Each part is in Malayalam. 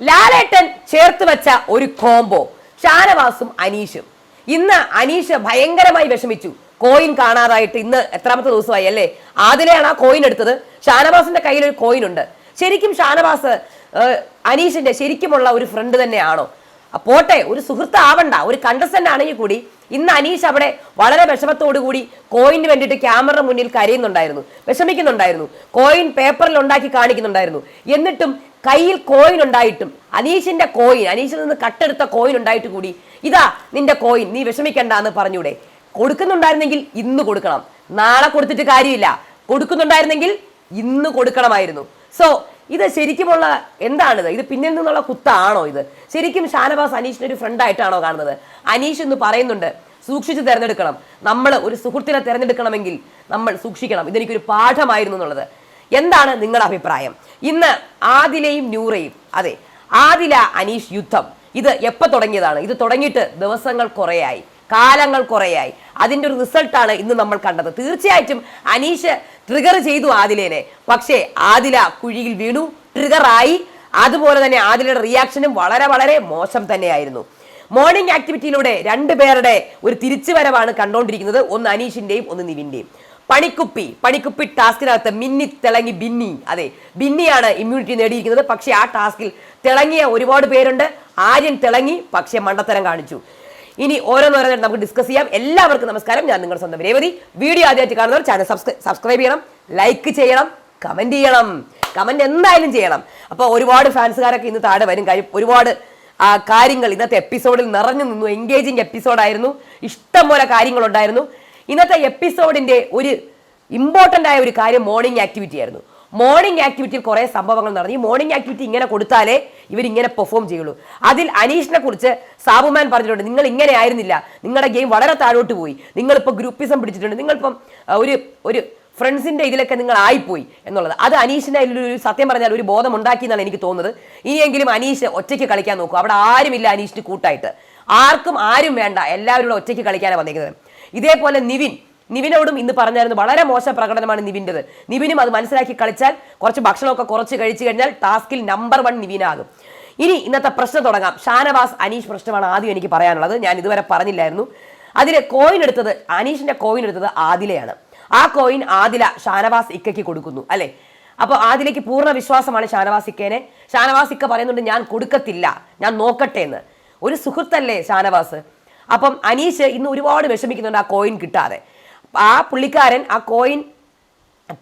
ലാലേട്ടൻ ചേർത്ത് വെച്ച ഒരു കോംബോ ഷാനവാസും അനീഷും. ഇന്ന് അനീഷ് ഭയങ്കരമായി വിഷമിച്ചു. കോയിൻ കാണാതായിട്ട് ഇന്ന് എത്രാമത്തെ ദിവസമായി അല്ലേ? ആദിലെയാണ് ആ കോയിൻ എടുത്തത്. ഷാനവാസിന്റെ കയ്യിൽ ഒരു കോയിൻ ഉണ്ട്. ശരിക്കും ഷാനവാസ് അനീഷിന്റെ ശരിക്കുമുള്ള ഒരു ഫ്രണ്ട് തന്നെയാണോ? പോട്ടെ ഒരു സുഹൃത്ത് ആവണ്ട. ഒരു കണ്ടസ്റ്റന്റ് ആണെങ്കിൽ കൂടി ഇന്ന് അനീഷ് അവിടെ വളരെ വിഷമത്തോടു കൂടി കോയിന് വേണ്ടിയിട്ട് ക്യാമറ മുന്നിൽ കരയുന്നുണ്ടായിരുന്നു. വിഷമിക്കുന്നുണ്ടായിരുന്നു. കോയിൻ പേപ്പറിൽ ഉണ്ടാക്കി കാണിക്കുന്നുണ്ടായിരുന്നു. എന്നിട്ടും കയ്യിൽ കോയിൻ ഉണ്ടായിട്ടും അനീഷിന്റെ കോയിൻ അനീഷിൽ നിന്ന് കട്ടെടുത്ത കോയിൻ ഉണ്ടായിട്ട് കൂടി ഇതാ നിന്റെ കോയിൻ നീ വിഷമിക്കണ്ട എന്ന് പറഞ്ഞൂടെ. കൊടുക്കുന്നുണ്ടായിരുന്നെങ്കിൽ ഇന്ന് കൊടുക്കണം. നാളെ കൊടുത്തിട്ട് കാര്യമില്ല. കൊടുക്കുന്നുണ്ടായിരുന്നെങ്കിൽ ഇന്ന് കൊടുക്കണമായിരുന്നു. സോ ഇത് ശരിക്കുമുള്ള എന്താണിത്? ഇത് പിന്നിൽ നിന്നുള്ള കുത്താണോ ഇത്? ശരിക്കും ഷാനവാസ് അനീഷിന് ഒരു ഫ്രണ്ട് ആയിട്ടാണോ കാണുന്നത്? അനീഷ് എന്ന് പറയുന്നുണ്ട് സൂക്ഷിച്ച് തിരഞ്ഞെടുക്കണം. നമ്മൾ ഒരു സുഹൃത്തിനെ തിരഞ്ഞെടുക്കണമെങ്കിൽ നമ്മൾ സൂക്ഷിക്കണം. ഇതെനിക്കൊരു പാഠമായിരുന്നു എന്നുള്ളത്. എന്താണ് നിങ്ങളുടെ അഭിപ്രായം? ഇന്ന് ആദിലയും ന്യൂറയും അതെ ആദില അനീഷ് യുദ്ധം. ഇത് എപ്പോൾ തുടങ്ങിയതാണ്? ഇത് തുടങ്ങിയിട്ട് ദിവസങ്ങൾ കുറേയായി കാലങ്ങൾ കുറേയായി. അതിന്റെ ഒരു റിസൾട്ടാണ് ഇന്ന് നമ്മൾ കണ്ടത്. തീർച്ചയായിട്ടും അനീഷ് ട്രിഗർ ചെയ്തു ആദിലേനെ. പക്ഷേ ആദില കുഴിയിൽ വീണു ട്രിഗറായി അതുപോലെ തന്നെ ആദിലയുടെ റിയാക്ഷനും വളരെ വളരെ മോശം തന്നെയായിരുന്നു. മോർണിംഗ് ആക്ടിവിറ്റിയിലൂടെ രണ്ടുപേരുടെ ഒരു തിരിച്ചുവരവാണ് കണ്ടുകൊണ്ടിരിക്കുന്നത് ഒന്ന് അനീഷിന്റെയും ഒന്ന് നിവിന്റെയും. പണിക്കുപ്പി പണിക്കുപ്പി ടാസ്കിനകത്ത് മിന്നി തിളങ്ങി ബിന്നി. അതെ ബിന്നിയാണ് ഇമ്മ്യൂണിറ്റി നേടിയിരിക്കുന്നത്. പക്ഷേ ആ ടാസ്കിൽ തിളങ്ങിയ ഒരുപാട് പേരുണ്ട്. ആര്യൻ തിളങ്ങി പക്ഷേ മണ്ടത്തരം കാണിച്ചു. ഇനി ഓരോന്നോരോന്നായിട്ട് നമുക്ക് ഡിസ്കസ് ചെയ്യാം. എല്ലാവർക്കും നമസ്കാരം. ഞാൻ നിങ്ങളുടെ സ്വന്തം രേവതി. വീഡിയോ ആദ്യമായിട്ട് കാണുന്നവർ ചാനൽ സബ്സ്ക്രൈബ് ചെയ്യണം ലൈക്ക് ചെയ്യണം കമന്റ് ചെയ്യണം. കമന്റ് എന്തായാലും ചെയ്യണം. അപ്പോൾ ഒരുപാട് ഫാൻസുകാരൊക്കെ ഇന്ന് താഴെ വരും. കാര്യം ഒരുപാട് കാര്യങ്ങൾ ഇന്നത്തെ എപ്പിസോഡിൽ നിറഞ്ഞു നിന്നു. എൻഗേജിങ് എപ്പിസോഡായിരുന്നു ഇഷ്ടംപോലെ കാര്യങ്ങളുണ്ടായിരുന്നു. ഇന്നത്തെ എപ്പിസോഡിന്റെ ഒരു ഇമ്പോർട്ടന്റ് ആയ ഒരു കാര്യം മോർണിംഗ് ആക്ടിവിറ്റി ആയിരുന്നു. മോർണിംഗ് ആക്ടിവിറ്റിയിൽ കുറേ സംഭവങ്ങൾ നടന്നു. ഈ മോർണിംഗ് ആക്ടിവിറ്റി ഇങ്ങനെ കൊടുത്താലേ ഇവരിങ്ങനെ പെർഫോം ചെയ്യുള്ളൂ. അതിൽ അനീഷിനെ കുറിച്ച് സാബുമാൻ പറഞ്ഞിട്ടുണ്ട് നിങ്ങൾ ഇങ്ങനെ ആയിരുന്നില്ല. നിങ്ങളുടെ ഗെയിം വളരെ താഴോട്ട് പോയി. നിങ്ങളിപ്പോൾ ഗ്രൂപ്പിസം പിടിച്ചിട്ടുണ്ട്. നിങ്ങളിപ്പം ഒരു ഒരു ഫ്രണ്ട്സിന്റെ ഇതിലൊക്കെ നിങ്ങൾ ആയിപ്പോയി എന്നുള്ളത്. അത് അനീഷിന്റെ ഒരു സത്യം പറഞ്ഞാൽ ഒരു ബോധം ഉണ്ടാക്കി എന്നാണ് എനിക്ക് തോന്നുന്നത്. ഇനിയെങ്കിലും അനീഷ് ഒറ്റയ്ക്ക് കളിക്കാൻ നോക്കും. അവിടെ ആരുമില്ല അനീഷിന് കൂട്ടായിട്ട്. ആർക്കും ആരും വേണ്ട. എല്ലാവരും ഒറ്റയ്ക്ക് കളിക്കാനാണ് വന്നിരിക്കുന്നത് ഇതേപോലെ നിവിൻ നിവിനോടും ഇന്ന് പറഞ്ഞായിരുന്നു വളരെ മോശം പ്രകടനമാണ് നിവിന്റെത്. നിവിനും അത് മനസ്സിലാക്കി കളിച്ചാൽ കുറച്ച് ഭക്ഷണമൊക്കെ കുറച്ച് കഴിച്ചു കഴിഞ്ഞാൽ ടാസ്കിൽ നമ്പർ വൺ നിവിനാകും. ഇനി ഇന്നത്തെ പ്രശ്നം തുടങ്ങാം. ഷാനവാസ് അനീഷ് പ്രശ്നമാണ് ആദ്യം എനിക്ക് പറയാനുള്ളത്. ഞാൻ ഇതുവരെ പറഞ്ഞില്ലായിരുന്നു. അതിലെ കോയിൻ എടുത്തത് അനീഷിന്റെ കോയിൻ എടുത്തത് ആദിലയാണ്. ആ കോയിൻ ആദില ഷാനവാസ് ഇക്കയ്ക്ക് കൊടുക്കുന്നു അല്ലേ? അപ്പോൾ ആദിലേക്ക് പൂർണ വിശ്വാസമാണ് ഷാനവാസ് ഇക്കേനെ. ഷാനവാസ് ഇക്ക പറയുന്നുണ്ട് ഞാൻ കൊടുക്കത്തില്ല. ഞാൻ നോക്കട്ടെ എന്ന്. ഒരു സുഹൃത്തല്ലേ ഷാനവാസ്? അപ്പം അനീഷ് ഇന്ന് ഒരുപാട് വിഷമിക്കുന്നുണ്ട് ആ കോയിൻ കിട്ടാതെ. ആ പുള്ളിക്കാരൻ ആ കോയിൻ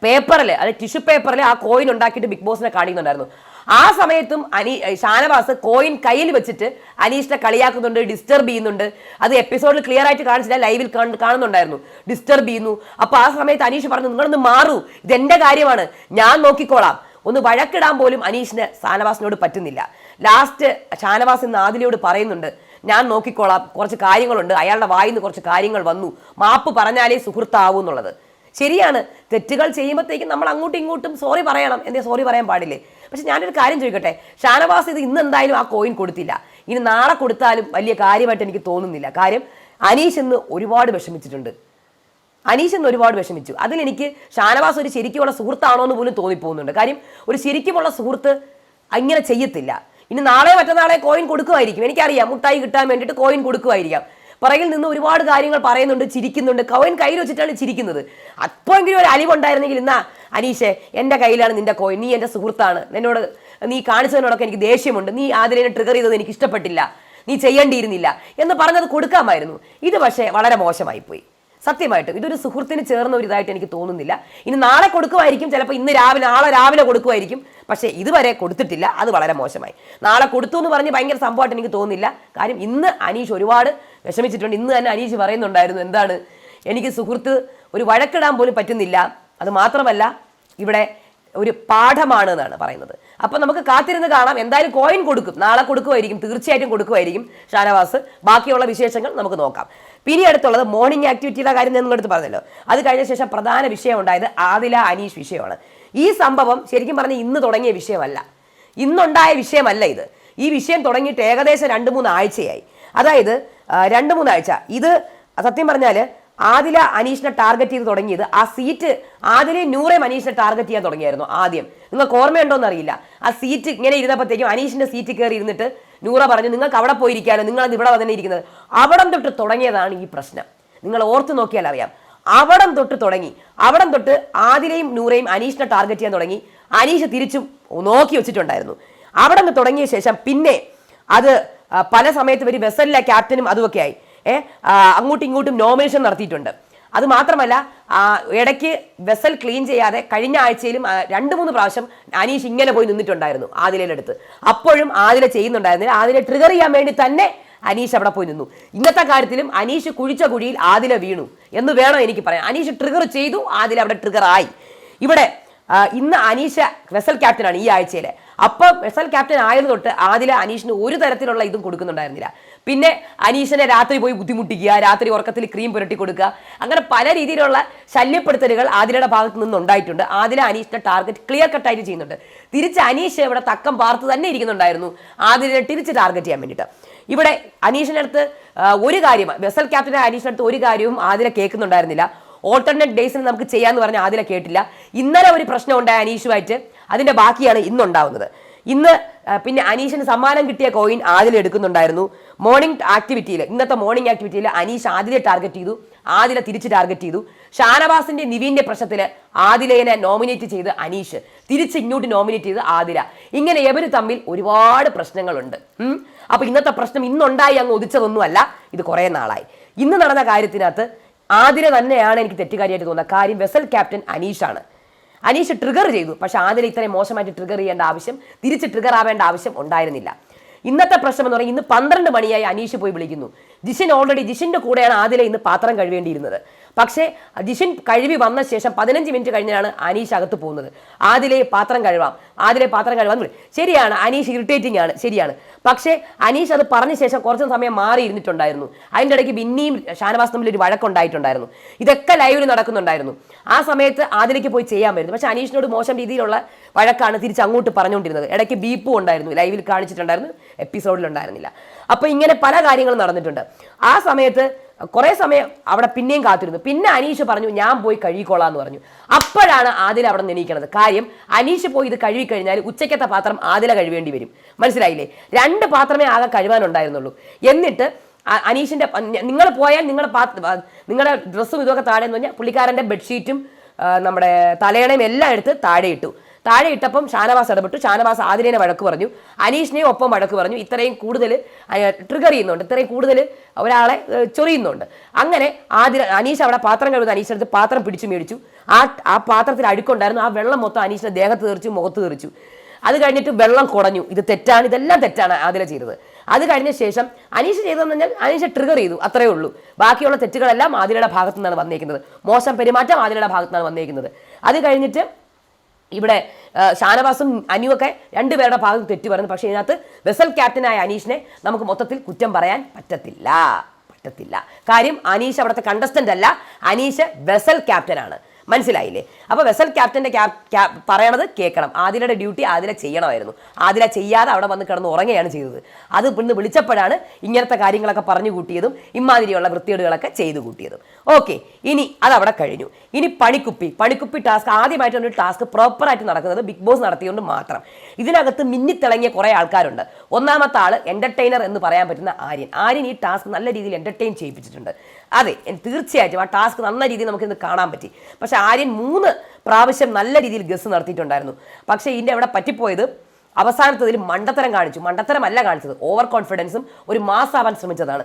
പേപ്പറിൽ അത് ടിഷ്യൂ പേപ്പറിൽ ആ കോയിൻ ഉണ്ടാക്കിയിട്ട് ബിഗ് ബോസിനെ കാണിക്കുന്നുണ്ടായിരുന്നു. ആ സമയത്തും അനി ഷാനവാസ് കോയിൻ കയ്യിൽ വെച്ചിട്ട് അനീഷിനെ കളിയാക്കുന്നുണ്ട് ഡിസ്റ്റർബ് ചെയ്യുന്നുണ്ട്. അത് എപ്പിസോഡിൽ ക്ലിയർ ആയിട്ട് കാണിച്ചില്ല ലൈവിൽ കാണുന്നുണ്ടായിരുന്നു. ഡിസ്റ്റർബ് ചെയ്യുന്നു. അപ്പോൾ ആ സമയത്ത് അനീഷ് പറഞ്ഞു നിങ്ങളൊന്ന് മാറൂ. ഇതെന്റെ കാര്യമാണ്. ഞാൻ നോക്കിക്കോളാം. ഒന്ന് വഴക്കിടാൻ പോലും അനീഷിന് ഷാനവാസിനോട് പറ്റുന്നില്ല. ലാസ്റ്റ് ഷാനവാസ് ഇന്ന് ആദിലയോട് പറയുന്നുണ്ട് ഞാൻ നോക്കിക്കോളാം. കുറച്ച് കാര്യങ്ങളുണ്ട്. അയാളുടെ വായിൽ നിന്ന് കുറച്ച് കാര്യങ്ങൾ വന്നു. മാപ്പ് പറഞ്ഞാലേ സുഹൃത്താവൂ എന്നുള്ളത്. ശരിയാണ്. തെറ്റുകൾ ചെയ്യുമ്പോഴത്തേക്കും നമ്മൾ അങ്ങോട്ടും ഇങ്ങോട്ടും സോറി പറയണം. എന്തേ സോറി പറയാൻ പാടില്ലേ? പക്ഷെ ഞാനൊരു കാര്യം ചോദിക്കട്ടെ? ഷാനവാസ് ഇത് ഇന്ന് എന്തായാലും ആ കോയിൻ കൊടുത്തില്ല. ഇനി നാളെ കൊടുത്താലും വലിയ കാര്യമായിട്ട് എനിക്ക് തോന്നുന്നില്ല. കാര്യം അനീഷ് ഇന്ന് ഒരുപാട് വിഷമിച്ചിട്ടുണ്ട്. അനീഷ് എന്ന് ഒരുപാട് വിഷമിച്ചു. അതിലെനിക്ക് ഷാനവാസ് ഒരു ശരിക്കുമുള്ള സുഹൃത്താണോ എന്ന് പോലും തോന്നിപ്പോകുന്നുണ്ട്. കാര്യം ഒരു ശരിക്കുമുള്ള സുഹൃത്ത് അങ്ങനെ ചെയ്യത്തില്ല. ഇനി നാളെ മറ്റന്നാളെ കോയിൻ കൊടുക്കുമായിരിക്കും. എനിക്കറിയാം. മുട്ടായി കിട്ടാൻ വേണ്ടിയിട്ട് കോയിൻ കൊടുക്കുമായിരിക്കാം. പുറകിൽ നിന്ന് ഒരുപാട് കാര്യങ്ങൾ പറയുന്നുണ്ട് ചിരിക്കുന്നുണ്ട്. കോയിൻ കയ്യിൽ വെച്ചിട്ടാണ് ചിരിക്കുന്നത്. അപ്പോഴെങ്കിലും ഒരു അലിവുണ്ടായിരുന്നെങ്കിൽ എന്നാ അനീഷെ എന്റെ കയ്യിലാണ് നിന്റെ കോയിൻ നീ എന്റെ സുഹൃത്താണ്. എന്നോട് നീ കാണിച്ചതിനോടൊക്കെ എനിക്ക് ദേഷ്യമുണ്ട്. നീ ആദ്യം ട്രിഗർ ചെയ്തത് എനിക്ക് ഇഷ്ടപ്പെട്ടില്ല. നീ ചെയ്യേണ്ടിയിരുന്നില്ല എന്ന് പറഞ്ഞത് കൊടുക്കാമായിരുന്നു. ഇത് പക്ഷേ വളരെ മോശമായിപ്പോയി. സത്യമായിട്ടും ഇതൊരു സുഹൃത്തിന് ചേർന്ന ഒരു ഇതായിട്ട് എനിക്ക് തോന്നുന്നില്ല. ഇനി നാളെ കൊടുക്കുമായിരിക്കും ചിലപ്പോൾ ഇന്ന് രാവിലെ നാളെ രാവിലെ കൊടുക്കുമായിരിക്കും. പക്ഷേ ഇതുവരെ കൊടുത്തിട്ടില്ല അത് വളരെ മോശമായി. നാളെ കൊടുത്തു എന്ന് പറഞ്ഞ് ഭയങ്കര സംഭവമായിട്ട് എനിക്ക് തോന്നുന്നില്ല. കാര്യം ഇന്ന് അനീഷ് ഒരുപാട് വിഷമിച്ചിട്ടുണ്ട്. ഇന്ന് തന്നെ അനീഷ് പറയുന്നുണ്ടായിരുന്നു എന്താണ് എനിക്ക് സുഹൃത്ത് ഒരു വഴക്കിടാൻ പോലും പറ്റുന്നില്ല. അത് മാത്രമല്ല ഇവിടെ ഒരു പാഠമാണ് എന്നാണ് പറയുന്നത്. അപ്പോൾ നമുക്ക് കാത്തിരുന്ന് കാണാം. എന്തായാലും കോയിൻ കൊടുക്കും. നാളെ കൊടുക്കുമായിരിക്കും. തീർച്ചയായിട്ടും കൊടുക്കുമായിരിക്കും. ഷാനവാസ് ബാക്കിയുള്ള വിശേഷങ്ങൾ നമുക്ക് നോക്കാം. പിന്നെ അടുത്തുള്ളത് മോർണിംഗ് ആക്ടിവിറ്റിയുടെ കാര്യം ഞാൻ നിങ്ങളടുത്ത് പറഞ്ഞല്ലോ. അത് കഴിഞ്ഞ ശേഷം പ്രധാന വിഷയം ഉണ്ടായത് ആദില അനീഷ് വിഷയമാണ്. ഈ സംഭവം ശരിക്കും പറഞ്ഞാൽ ഇന്ന് തുടങ്ങിയ വിഷയമല്ല. ഇന്നുണ്ടായ വിഷയമല്ല ഇത്. ഈ വിഷയം തുടങ്ങിയിട്ട് ഏകദേശം രണ്ട് മൂന്ന് ആഴ്ചയായി. അതായത് രണ്ട് മൂന്നാഴ്ച. ഇത് സത്യം പറഞ്ഞാൽ ആദില അനീഷിനെ ടാർഗറ്റ് ചെയ്ത് തുടങ്ങിയത്. ആ സീറ്റ് ആദിലെ നൂറെ അനീഷിനെ ടാർഗറ്റ് ചെയ്യാൻ തുടങ്ങിയായിരുന്നു ആദ്യം. നിങ്ങൾക്ക് ഓർമ്മയുണ്ടോന്ന് അറിയില്ല. ആ സീറ്റ് ഇങ്ങനെ ഇരുന്നപ്പോഴത്തേക്കും അനീഷിന്റെ സീറ്റ് കയറി ഇരുന്നിട്ട് നൂറ പറഞ്ഞു നിങ്ങൾക്ക് അവിടെ പോയിരിക്കാനോ നിങ്ങൾ ഇവിടെ തന്നെ ഇരിക്കുന്നത്? അവിടം തൊട്ട് തുടങ്ങിയതാണ് ഈ പ്രശ്നം. നിങ്ങൾ ഓർത്തു നോക്കിയാൽ അറിയാം. അവിടം തൊട്ട് തുടങ്ങി. അവിടം തൊട്ട് ആദിലെയും നൂറയും അനീഷിനെ ടാർഗറ്റ് ചെയ്യാൻ തുടങ്ങി. അനീഷ് തിരിച്ചും നോക്കി വെച്ചിട്ടുണ്ടായിരുന്നു. അവിടെ നിന്ന് തുടങ്ങിയ ശേഷം പിന്നെ അത് പല സമയത്ത് ഒരു വെസലിലെ ക്യാപ്റ്റനും അതുമൊക്കെ ആയി. അങ്ങോട്ടും ഇങ്ങോട്ടും നോമിനേഷൻ നടത്തിയിട്ടുണ്ട്. അത് മാത്രമല്ല ഇടയ്ക്ക് വെസൽ ക്ലീൻ ചെയ്യാതെ കഴിഞ്ഞ ആഴ്ചയിലും രണ്ട് മൂന്ന് പ്രാവശ്യം അനീഷ് ഇങ്ങനെ പോയി നിന്നിട്ടുണ്ടായിരുന്നു ആദിലയുടെ അടുത്ത് അപ്പോഴും ആദില ചെയ്യുന്നുണ്ടായിരുന്നില്ല. ആദിലെ ട്രിഗർ ചെയ്യാൻ വേണ്ടി തന്നെ അനീഷ് അവിടെ പോയി നിന്നു. ഇന്നത്തെ കാര്യത്തിലും അനീഷ് കുഴിച്ച കുഴിയിൽ ആദില വീണു എന്ന് വേണം എനിക്ക് പറയാൻ. അനീഷ് ട്രിഗർ ചെയ്തു ആദില അവിടെ ട്രിഗർ ആയി. ഇവിടെ ഇന്ന് അനീഷ വെസൽ ക്യാപ്റ്റനാണ് ഈ ആഴ്ചയിലെ. അപ്പം വെസൽ ക്യാപ്റ്റൻ ആയത് തൊട്ട് ആദില അനീഷിന് ഒരു തരത്തിലുള്ള ഇതും കൊടുക്കുന്നുണ്ടായിരുന്നില്ല. പിന്നെ അനീഷിനെ രാത്രി പോയി ബുദ്ധിമുട്ടിക്കുക രാത്രി ഉറക്കത്തിൽ ക്രീം പുരട്ടി കൊടുക്കുക. അങ്ങനെ പല രീതിയിലുള്ള ശല്യപ്പെടുത്തലുകൾ ആദിലയുടെ ഭാഗത്ത് നിന്ന് ഉണ്ടായിട്ടുണ്ട്. ആദില അനീഷിന്റെ ടാർഗറ്റ് ക്ലിയർ കട്ടായിട്ട് ചെയ്യുന്നുണ്ട്. തിരിച്ച് അനീഷ് ഇവിടെ തക്കം പാർത്ത് തന്നെ ഇരിക്കുന്നുണ്ടായിരുന്നു. ആദിലിനെ തിരിച്ച് ടാർഗറ്റ് ചെയ്യാൻ വേണ്ടിയിട്ട്. ഇവിടെ അനീഷിന്റെ അടുത്ത് ഒരു കാര്യം വെസൽ ക്യാപ്റ്റൻ അനീഷിന്റെ അടുത്ത് ഒരു കാര്യവും ആദില കേൾക്കുന്നുണ്ടായിരുന്നില്ല. ഓൾട്ടർനേറ്റ് ഡേയ്സിന് നമുക്ക് ചെയ്യാന്ന് പറഞ്ഞ ആദില കേട്ടില്ല. ഇന്നലെ ഒരു പ്രശ്നം ഉണ്ടായ അനീഷുമായിട്ട് അതിന്റെ ബാക്കിയാണ് ഇന്നുണ്ടാവുന്നത്. ഇന്ന് പിന്നെ അനീഷിന് സമ്മാനം കിട്ടിയ കോയിൻ ആദില എടുക്കുന്നുണ്ടായിരുന്നു. മോർണിംഗ് ആക്ടിവിറ്റിയിൽ ഇന്നത്തെ മോർണിംഗ് ആക്ടിവിറ്റിയിൽ അനീഷ് ആദിലെ ടാർഗറ്റ് ചെയ്തു. ആദില തിരിച്ച് ടാർഗറ്റ് ചെയ്തു. ഷാനവാസിന്റെ നിവിന്റെ പ്രശ്നത്തിൽ ആദിലയെ നോമിനേറ്റ് ചെയ്ത് അനീഷ്. തിരിച്ച് ഇങ്ങോട്ട് നോമിനേറ്റ് ചെയ്ത് ആദില. ഇങ്ങനെ ഇവർ തമ്മിൽ ഒരുപാട് പ്രശ്നങ്ങളുണ്ട്. അപ്പൊ ഇന്നത്തെ പ്രശ്നം ഇന്നുണ്ടായി അങ്ങ് ഒതിച്ചതൊന്നുമല്ല ഇത് കുറെ നാളായി. ഇന്ന് നടന്ന കാര്യത്തിനകത്ത് ആദില തന്നെയാണ് എനിക്ക് തെറ്റുകാരിയായിട്ട് തോന്നുന്നത്. കാര്യം വെസൽ ക്യാപ്റ്റൻ അനീഷാണ്. അനീഷ് ട്രിഗർ ചെയ്തു. പക്ഷെ ആദ്യം ഇത്രയും മോശമായിട്ട് ട്രിഗർ ചെയ്യേണ്ട ആവശ്യം തിരിച്ച് ട്രിഗർ ആവേണ്ട ആവശ്യം ഉണ്ടായിരുന്നില്ല. ഇന്നത്തെ പ്രശ്നം എന്ന് പറയുന്നത് ഇന്ന് പന്ത്രണ്ട് മണിയായി അനീഷ് പോയി വിളിക്കുന്നു. ജിഷിൻ ഓൾറെഡി ജിഷിന്റെ കൂടെയാണ് ആദില ഇന്ന് പാത്രം കഴുകേണ്ടിയിരുന്നത്. പക്ഷേ ജിഷിൻ കഴുകി വന്ന ശേഷം പതിനഞ്ച് മിനിറ്റ് കഴിഞ്ഞാണ് അനീഷ് അകത്ത് പോകുന്നത്. ആദിലെ പാത്രം കഴുകാം. ആദിലെ പാത്രം കഴുകാൻ ശരിയാണ് അനീഷ് ഇറിറ്റേറ്റിംഗ് ആണ്. ശരിയാണ്. പക്ഷേ അനീഷ് അത് പറഞ്ഞ ശേഷം കുറച്ച് സമയം മാറി ഇരുന്നിട്ടുണ്ടായിരുന്നു. അതിന്റെ ഇടയ്ക്ക് ബിന്നിയും ഷാനവാസ് തമ്മിൽ ഒരു വഴക്കുണ്ടായിട്ടുണ്ടായിരുന്നു. ഇതൊക്കെ ലൈവിൽ നടക്കുന്നുണ്ടായിരുന്നു. ആ സമയത്ത് ആദിലേക്ക് പോയി ചെയ്യാൻ പറ്റുന്നു പക്ഷേ അനീഷിനോട് മോശം രീതിയിലുള്ള വഴക്കാണ് തിരിച്ച് അങ്ങോട്ട് പറഞ്ഞുകൊണ്ടിരുന്നത്. ഇടയ്ക്ക് ബീപ്പും ഉണ്ടായിരുന്നു. ലൈവിൽ കാണിച്ചിട്ടുണ്ടായിരുന്നു. എപ്പിസോഡിൽ ഉണ്ടായിരുന്നില്ല. അപ്പോൾ ഇങ്ങനെ പല കാര്യങ്ങളും നടന്നിട്ടുണ്ട്. ആ സമയത്ത് കുറെ സമയം അവിടെ പിന്നെയും കാത്തിരുന്നു. പിന്നെ അനീഷ് പറഞ്ഞു ഞാൻ പോയി കഴുകിക്കോളാം എന്ന് പറഞ്ഞു. അപ്പോഴാണ് ആദില അവിടെ നിന്ന് കാര്യം അനീഷ് പോയി ഇത് കഴുകി കഴിഞ്ഞാൽ ഉച്ചയ്ക്കത്തെ പാത്രം ആദില കഴുകേണ്ടി വരും. മനസ്സിലായില്ലേ? രണ്ട് പാത്രമേ ആകെ കഴുകാനുണ്ടായിരുന്നുള്ളൂ. എന്നിട്ട് അനീഷിന്റെ നിങ്ങൾ പോയാൽ നിങ്ങളുടെ നിങ്ങളുടെ ഡ്രസ്സും ഇതൊക്കെ താഴെ എന്ന് പറഞ്ഞാൽ പുള്ളിക്കാരന്റെ ബെഡ്ഷീറ്റും നമ്മുടെ തലയണയും എല്ലാം എടുത്ത് താഴെ ഇട്ടു. താഴെ ഇട്ടപ്പം ഷാനവാസ് ഇടപെട്ടു. ഷാനവാസ് ആതിരേനെ വഴക്ക് പറഞ്ഞു. അനീഷിനെയും ഒപ്പം വഴക്ക് പറഞ്ഞു. ഇത്രയും കൂടുതൽ ട്രിഗർ ചെയ്യുന്നുണ്ട്. ഇത്രയും കൂടുതൽ ഒരാളെ ചൊറിയുന്നുണ്ട്. അങ്ങനെ ആതിര അനീഷ് അവിടെ പാത്രം കഴുകുന്ന അനീഷ് എടുത്ത് പാത്രം പിടിച്ചു മേടിച്ചു. ആ ആ പാത്രത്തിൽ അഴുക്കുണ്ടായിരുന്നു. ആ വെള്ളം മൊത്തം അനീഷിന്റെ ദേഹത്ത് തെറിച്ചു മുഖത്ത് തെറിച്ചു. അത് കഴിഞ്ഞിട്ട് വെള്ളം കുടഞ്ഞു. ഇത് തെറ്റാണ് ഇതെല്ലാം തെറ്റാണ് ആതിര ചെയ്തത്. അത് കഴിഞ്ഞ ശേഷം അനീഷ് ചെയ്തതെന്ന് പറഞ്ഞാൽ അനീഷ് ട്രിഗർ ചെയ്തു. അത്രയേ ഉള്ളൂ. ബാക്കിയുള്ള തെറ്റുകളെല്ലാം ആതിരയുടെ ഭാഗത്തു നിന്നാണ് വന്നേക്കുന്നത്. മോശം പെരുമാറ്റം ആതിരയുടെ ഭാഗത്തു നിന്നാണ് വന്നേക്കുന്നത്. അത് കഴിഞ്ഞിട്ട് ഇവിടെ ഷാനവാസും അനുവൊക്കെ രണ്ടുപേരുടെ ഭാഗത്ത് തെറ്റി പറഞ്ഞു പക്ഷേ ഇതിനകത്ത് വെസൽ ക്യാപ്റ്റനായ അനീഷിനെ നമുക്ക് മൊത്തത്തിൽ കുറ്റം പറയാൻ പറ്റത്തില്ല. പറ്റത്തില്ല. കാര്യം അനീഷ് അവിടുത്തെ കണ്ടസ്റ്റന്റ് അല്ല. അനീഷ് വെസൽ ക്യാപ്റ്റനാണ്. മനസ്സിലായില്ലേ? അപ്പോൾ വെസൽ ക്യാപ്റ്റന്റെ ക്യാപ് ക്യാ- പറയണത് കേൾക്കണം. ആദിലയുടെ ഡ്യൂട്ടി ആദില ചെയ്യണമായിരുന്നു. ആദില ചെയ്യാതെ അവിടെ വന്ന് കിടന്ന് ഉറങ്ങുകയാണ് ചെയ്തത്. അത് ഇന്ന് വിളിച്ചപ്പോഴാണ് ഇങ്ങനത്തെ കാര്യങ്ങളൊക്കെ പറഞ്ഞു കൂട്ടിയതും ഇമാതിരിയുള്ള വൃത്തികേടുകളൊക്കെ ചെയ്തു കൂട്ടിയതും. ഓക്കെ ഇനി അത് അവിടെ കഴിഞ്ഞു. ഇനി പണിക്കുപ്പി. പണിക്കുപ്പി ടാസ്ക് ആദ്യമായിട്ടാണ് ഒരു ടാസ്ക് പ്രോപ്പറായിട്ട് നടക്കുന്നത് ബിഗ് ബോസ് നടത്തിയതുകൊണ്ട് മാത്രം. ഇതിനകത്ത് മിന്നിത്തിളങ്ങിയ കുറേ ആൾക്കാരുണ്ട്. ഒന്നാമത്തെ ആൾ എന്റർടൈനർ എന്ന് പറയാൻ പറ്റുന്ന ആര്യൻ. ആര്യൻ ഈ ടാസ്ക് നല്ല രീതിയിൽ എന്റർടൈൻ ചെയ്യിപ്പിച്ചിട്ടുണ്ട്. അതെ തീർച്ചയായിട്ടും. ആ ടാസ്ക് നല്ല രീതിയിൽ നമുക്ക് ഇന്ന് കാണാൻ പറ്റി. പക്ഷെ ആര്യൻ മൂന്ന് പ്രാവശ്യം നല്ല രീതിയിൽ ഗസ് നടത്തിയിട്ടുണ്ടായിരുന്നു. പക്ഷേ ഇതിന്റെ അവിടെ പറ്റിപ്പോയത് അവസാനത്തതിൽ മണ്ടത്തരം കാണിച്ചു. മണ്ടത്തരമല്ല കാണിച്ചത്. ഓവർ കോൺഫിഡൻസും ഒരു മാസാവാൻ ശ്രമിച്ചതാണ്.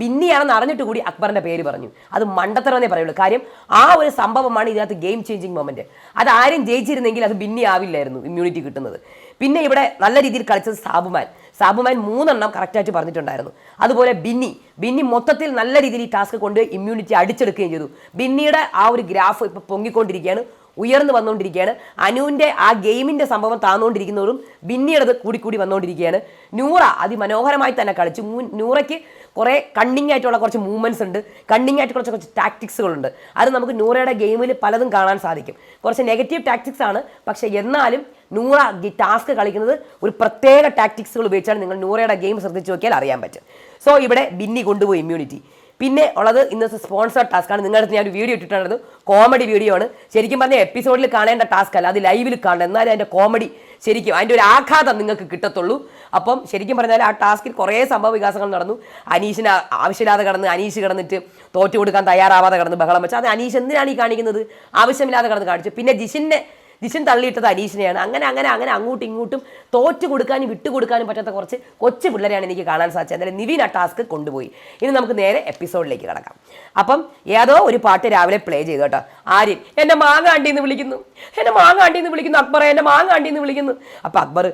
ബിന്നിയാണെന്ന് അറിഞ്ഞിട്ട് കൂടി അക്ബറിന്റെ പേര് പറഞ്ഞു. അത് മണ്ടത്തരം എന്നേ പറയുള്ളൂ. കാര്യം ആ ഒരു സംഭവമാണ് ഇതിനകത്ത് ഗെയിം ചേഞ്ചിങ് മൊമെന്റ് അത് ആരും ജയിച്ചിരുന്നെങ്കിൽ അത് ബിന്നി ആവില്ലായിരുന്നു ഇമ്മ്യൂണിറ്റി കിട്ടുന്നത്. പിന്നെ ഇവിടെ നല്ല രീതിയിൽ കളിച്ചത് സാബുമാൻ. സാബുമാൻ മൂന്നെണ്ണം കറക്റ്റായിട്ട് പറഞ്ഞിട്ടുണ്ടായിരുന്നു. അതുപോലെ ബിന്നി. ബിന്നി മൊത്തത്തിൽ നല്ല രീതിയിൽ ഈ ടാസ്ക് കൊണ്ട് ഇമ്മ്യൂണിറ്റി അടിച്ചെടുക്കുകയും ചെയ്തു. ബിന്നിയുടെ ആ ഒരു ഗ്രാഫ് ഇപ്പൊ പൊങ്ങിക്കൊണ്ടിരിക്കുകയാണ്. ഉയർന്നു വന്നുകൊണ്ടിരിക്കുകയാണ്. അനുവിന്റെ ആ ഗെയിമിന്റെ സംഭവം താന്നുകൊണ്ടിരിക്കുന്നവരും ബിന്നിയുടേത് കൂടി കൂടി വന്നുകൊണ്ടിരിക്കുകയാണ്. നൂറ അതിമനോഹരമായി തന്നെ കളിച്ചു. നൂറയ്ക്ക് കുറേ കണ്ണിങ് ആയിട്ടുള്ള കുറച്ച് മൂവ്മെന്റ്സ് ഉണ്ട്. കണ്ണിങ് ആയിട്ട് കുറച്ച് കുറച്ച് ടാക്ടിക്സുകളുണ്ട് അത് നമുക്ക് നൂറയുടെ ഗെയിമിൽ പലതും കാണാൻ സാധിക്കും. കുറച്ച് നെഗറ്റീവ് ടാക്ടിക്സ് ആണ്. പക്ഷേ എന്നാലും നൂറ ടാസ്ക് കളിക്കുന്നത് ഒരു പ്രത്യേക ടാക്ടിക്സുകൾ ഉപയോഗിച്ചാണ് നിങ്ങൾ നൂറയുടെ ഗെയിം ശ്രദ്ധിച്ച് നോക്കിയാൽ അറിയാൻ പറ്റും. സോ ഇവിടെ ബിന്നി കൊണ്ടുപോയി ഇമ്മ്യൂണിറ്റി പിന്നെ ഉള്ളത് ഇന്നത്തെ സ്പോൺസർ ടാസ്ക് ആണ്. നിങ്ങളുടെ ഞാൻ ഒരു വീഡിയോ ഇട്ടിട്ടുണ്ടായിരുന്നു. കോമഡി വീഡിയോ ആണ്. ശരിക്കും പറഞ്ഞാൽ എപ്പിസോഡിൽ കാണേണ്ട ടാസ്ക് അല്ല. അത് ലൈവിൽ കാണണം. എന്നാലും അതിന്റെ കോമഡി ശരിക്കും അതിന്റെ ഒരു ആഘാതം നിങ്ങൾക്ക് കിട്ടത്തുള്ളൂ. അപ്പം ശരിക്കും പറഞ്ഞാൽ ആ ടാസ്കിൽ കുറേ സംഭവ വികാസങ്ങൾ നടന്നു. അനീഷിന് ആവശ്യമില്ലാതെ കടന്ന് അനീഷ് കിടന്നിട്ട് തോറ്റു കൊടുക്കാൻ തയ്യാറാവാതെ കിടന്ന് ബഹളം വെച്ചാൽ അത് അനീഷ് എന്തിനാണ് ഈ കാണിക്കുന്നത്? ആവശ്യമില്ലാതെ കിടന്ന് കാണിച്ചു. പിന്നെ ജിഷിനെ ജിഷിൻ തള്ളിയിട്ടത് അനീഷിനെയാണ് അങ്ങനെ അങ്ങനെ അങ്ങനെ അങ്ങോട്ടും ഇങ്ങോട്ടും തോറ്റു കൊടുക്കാനും വിട്ടു കൊടുക്കാനും പറ്റാത്ത കുറച്ച് കൊച്ചു പിള്ളേരെയാണ് എനിക്ക് കാണാൻ സാധിച്ചത്. എന്തായാലും നിവിൻ ആ ടാസ്ക് കൊണ്ടുപോയി. ഇനി നമുക്ക് നേരെ എപ്പിസോഡിലേക്ക് കിടക്കാം. അപ്പം ഏതോ ഒരു പാട്ട് രാവിലെ പ്ലേ ചെയ്തു കേട്ടോ. ആര്യൻ എന്റെ മാങ്ങാണ്ടി എന്ന് വിളിക്കുന്നു. എന്റെ മാങ്ങാണ്ടി എന്ന് വിളിക്കുന്നു. അക്ബർ എന്റെ മാങ്ങാണ്ടി എന്ന് വിളിക്കുന്നു. അപ്പം അക്ബർ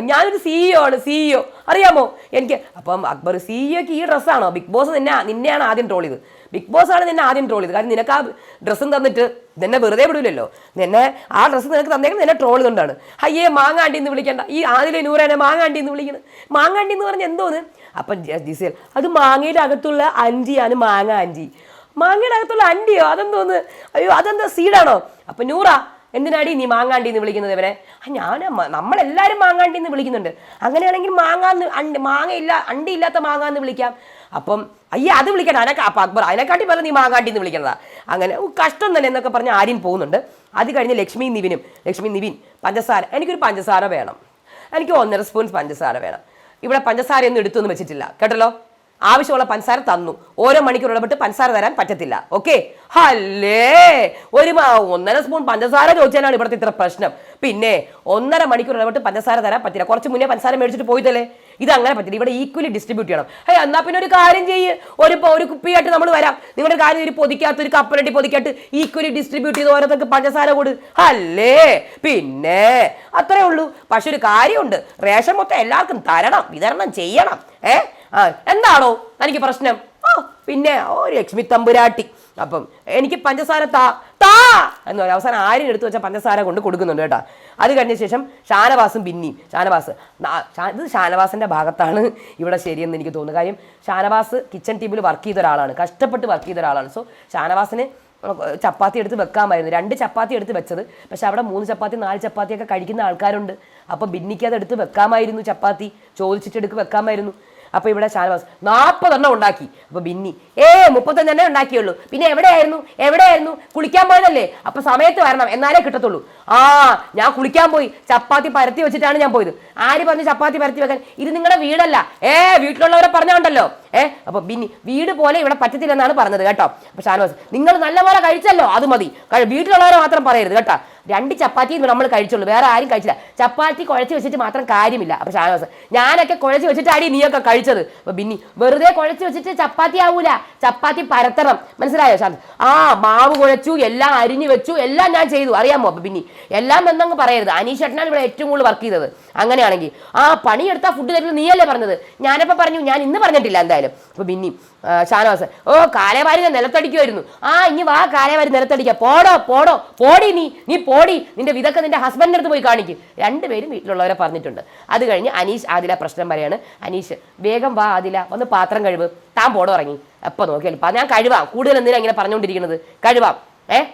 ഞാനൊരു സിഇഒ ആണ് സിഇഒ അറിയാമോ? എനിക്ക് അപ്പം അക്ബർ സിഇഒക്ക് ഈ ഡ്രസ്സാണോ ബിഗ് ബോസ് നിന്നെ നിന്നെയാണ് ആദ്യം ട്രോൾ ചെയ്തത്. ബിഗ് ബോസ് ആണ് നിന്നെ ആദ്യം ട്രോൾ ചെയ്തത്. കാരണം നിനക്ക് ആ ഡ്രസ്സും തന്നിട്ട് നിന്നെ വെറുതെ വിടില്ലല്ലോ നിന്നെ ആ ഡ്രസ്സ് നിനക്ക് തന്നേക്കുന്നത് നിന്നെ ട്രോൾ ചെയ്തുകൊണ്ടാണ് അയ്യേ മാങ്ങാണ്ടി എന്ന് വിളിക്കേണ്ട. ഈ ആദ്യം നൂറേനെ മാങ്ങാണ്ടി എന്ന് വിളിക്കുന്നത് മാങ്ങാണ്ടി എന്ന് പറഞ്ഞാൽ എന്തോന്ന്? അപ്പം ജിസേൽ അത് മാങ്ങയുടെ അകത്തുള്ള അഞ്ചിയാണ് മാങ്ങ അഞ്ചി. മാങ്ങയുടെ അകത്തുള്ള അണ്ടിയോ? അതെന്തോന്ന്? അയ്യോ അതെന്താ സീഡാണോ? അപ്പം നൂറ എന്തിനാടി നീ മാങ്ങാണ്ടി എന്ന് വിളിക്കുന്നത് ഇവനെ? ഞാൻ നമ്മളെല്ലാവരും മാങ്ങാണ്ടി എന്ന് വിളിക്കുന്നുണ്ട്. അങ്ങനെയാണെങ്കിൽ മാങ്ങാന്ന് അണ്ടി മാങ്ങയില്ല അണ്ടി ഇല്ലാത്ത മാങ്ങാന്ന് വിളിക്കാം. അപ്പം അയ്യ അത് വിളിക്കട്ടെ അതിനെ അപ്പം അക്ബർ അതിനെക്കാട്ടി പറഞ്ഞ നീ മാങ്ങാട്ടി എന്ന് വിളിക്കണതാ. അങ്ങനെ കഷ്ടം തന്നെ എന്നൊക്കെ പറഞ്ഞ് ആര്യൻ പോകുന്നുണ്ട്. അത് കഴിഞ്ഞ് ലക്ഷ്മി നിവിനും ലക്ഷ്മി നിവിൻ പഞ്ചസാര എനിക്കൊരു പഞ്ചസാര വേണം. എനിക്ക് ഒന്നര സ്പൂൺ പഞ്ചസാര വേണം. ഇവിടെ പഞ്ചസാര ഒന്നും എടുത്തൊന്നും വെച്ചിട്ടില്ല. കേട്ടല്ലോ? ആവശ്യമുള്ള പഞ്ചസാര തന്നു. ഓരോ മണിക്കൂർ ഇടപെട്ട് പഞ്ചസാര തരാൻ പറ്റത്തില്ല. ഓക്കെ? അല്ലേ ഒരു ഒന്നര സ്പൂൺ പഞ്ചസാര ചോദിച്ചാലാണ് ഇവിടുത്തെ ഇത്ര പ്രശ്നം. പിന്നെ ഒന്നര മണിക്കൂർ ഇടപെട്ട് പഞ്ചസാര തരാൻ പറ്റില്ല. കുറച്ച് മുന്നേ പഞ്ചസാര മേടിച്ചിട്ട് പോയതല്ലേ ഇത് അങ്ങനെ പറ്റില്ല. ഇവിടെ ഈക്വലി ഡിസ്ട്രിബ്യൂട്ട് ചെയ്യണം. ഹേ എന്നാ പിന്നെ ഒരു കാര്യം ചെയ്യ്. ഒരു ഒരു കുപ്പിയായിട്ട് നമ്മൾ വരാം. നിങ്ങളുടെ കാര്യം ഒരു പൊതിക്കകത്ത് ഒരു കപ്പലട്ടി പൊതിക്കകത്ത് ഈക്വലി ഡിസ്ട്രിബ്യൂട്ട് ചെയ്ത് ഓരോരുത്തർക്ക് പഞ്ചസാര കൊടു. അല്ലേ? പിന്നെ അത്രേ ഉള്ളൂ. പക്ഷെ ഒരു കാര്യമുണ്ട്. റേഷൻ മൊത്തം എല്ലാവർക്കും തരണം വിതരണം ചെയ്യണം. ഏ? ആ എന്താണോ? തനിക്ക് പ്രശ്നം. ഓ പിന്നെ ഓ ലക്ഷ്മി തമ്പുരാട്ടി. അപ്പം എനിക്ക് പഞ്ചസാര താ. താ! എന്ന് പറയും അവസാനം ആരും എടുത്തു വെച്ചാൽ പഞ്ചസാര കൊണ്ട് കൊടുക്കുന്നുണ്ട് കേട്ടോ. അത് കഴിഞ്ഞ ശേഷം ഷാനവാസും പിന്നെയും. ഷാനവാസ് ഇത് ഷാനവാസിന്റെ ഭാഗത്താണ് ഇവിടെ ശരിയെന്ന് എനിക്ക് തോന്നുന്നു കാര്യം ഷാനവാസ് കിച്ചൺ ടീമിൽ വർക്ക് ചെയ്ത ഒരാളാണ് കഷ്ടപ്പെട്ട് വർക്ക് ചെയ്ത ഒരാളാണ്. സോ ഷാനവാസിന് ചപ്പാത്തി എടുത്ത് വെക്കാമായിരുന്നു. രണ്ട് ചപ്പാത്തി എടുത്ത് വെച്ചത്. പക്ഷെ അവിടെ മൂന്ന് ചപ്പാത്തി നാല് ചപ്പാത്തിയൊക്കെ കഴിക്കുന്ന ആൾക്കാരുണ്ട്. അപ്പോൾ ബിന്നിക്ക് എടുത്ത് വെക്കാമായിരുന്നു ചപ്പാത്തി. ചോദിച്ചിട്ട് എടുത്ത് വെക്കാമായിരുന്നു. അപ്പൊ ഇവിടെ ഷാനവാസ് നാൽപ്പതെണ്ണം ഉണ്ടാക്കി. അപ്പൊ ബിന്നി ഏ മുപ്പത്തഞ്ചെണ്ണേ ഉണ്ടാക്കിയുള്ളൂ. പിന്നെ എവിടെയായിരുന്നു? എവിടെയായിരുന്നു? കുളിക്കാൻ പോയതല്ലേ? അപ്പൊ സമയത്ത് വരണം. എന്നാലേ കിട്ടത്തുള്ളൂ. ആ ഞാൻ കുളിക്കാൻ പോയി. ചപ്പാത്തി പരത്തി വെച്ചിട്ടാണ് ഞാൻ പോയത്. ആര് പറഞ്ഞു ചപ്പാത്തി പരത്തി വെക്കാൻ? ഇത് നിങ്ങളുടെ വീടല്ല. ഏ വീട്ടിലുള്ളവരെ പറഞ്ഞോണ്ടല്ലോ ഏ അപ്പൊ ബിന്നി വീട് പോലെ ഇവിടെ പറ്റത്തില്ലെന്നാണ് പറഞ്ഞത് കേട്ടോ. അപ്പൊ ഷാനവാസ് നിങ്ങൾ നല്ലപോലെ കഴിച്ചല്ലോ അത് മതി. വീട്ടിലുള്ളവരെ മാത്രം പറയരുത് കേട്ടോ. രണ്ട് ചപ്പാത്തി നമ്മൾ കഴിച്ചുള്ളൂ വേറെ ആരും കഴിച്ചില്ല. ചപ്പാത്തി കുഴച്ച് വെച്ചിട്ട് മാത്രം കാര്യമില്ല. അപ്പൊ ഷാനവാസ് ഞാനൊക്കെ കുഴച്ച് വെച്ചിട്ടാടി നീയൊക്കെ കഴിച്ചത്. അപ്പൊ ബിന്നി വെറുതെ കുഴച്ച് വെച്ചിട്ട് ചപ്പാത്തി ആവൂല. ചപ്പാത്തി പരത്തണം. മനസ്സിലായോ ഷാനോസ് ആ മാവ് കുഴച്ചു എല്ലാം അരിഞ്ഞു വെച്ചു എല്ലാം ഞാൻ ചെയ്തു. അറിയാമോ? അപ്പൊ ബിന്നി എല്ലാം എന്നങ്ങ് പറയരുത്. അനീഷ് ചേട്ടനാണ് ഇവിടെ ഏറ്റവും കൂടുതൽ വർക്ക് ചെയ്തത്. അങ്ങനെയാണെങ്കിൽ ആ പണിയെടുത്താൽ ഫുഡ് തരുന്നത് നീയല്ലേ പറഞ്ഞത്? ഞാനിപ്പോ പറഞ്ഞു ഞാൻ ഇന്ന് പറഞ്ഞിട്ടില്ല എന്തായാലും. അപ്പൊ ബിന്നി ഷാനവാസൻ ഷാനവാസ് ഓ കാലേവാരി ഞാൻ നിലത്തടിക്കുമായിരുന്നു ആ ഇനി വാ കാലേവാരി നിലത്തടിക്കുക പോടോ പോടോ പോടി നീ നീ പോടി നിന്റെ വിതൊക്കെ നിന്റെ ഹസ്ബൻഡിന്റെ അടുത്ത് പോയി കാണിക്കും. രണ്ടുപേരും വീട്ടിലുള്ളവരെ പറഞ്ഞിട്ടുണ്ട്. അത് കഴിഞ്ഞ് അനീഷ് ആദില പ്രശ്നം പറയാണ് അനീഷ് വേഗം വാ ആദില ഒന്ന് പാത്രം കഴിവ് താൻ പോടോ ഇറങ്ങി. എപ്പോൾ നോക്കിയാലും. അപ്പം ഞാൻ കഴിവാം. കൂടുതൽ എന്തിനാ ഇങ്ങനെ പറഞ്ഞുകൊണ്ടിരിക്കുന്നത്? കഴിവാം. ഏഹ്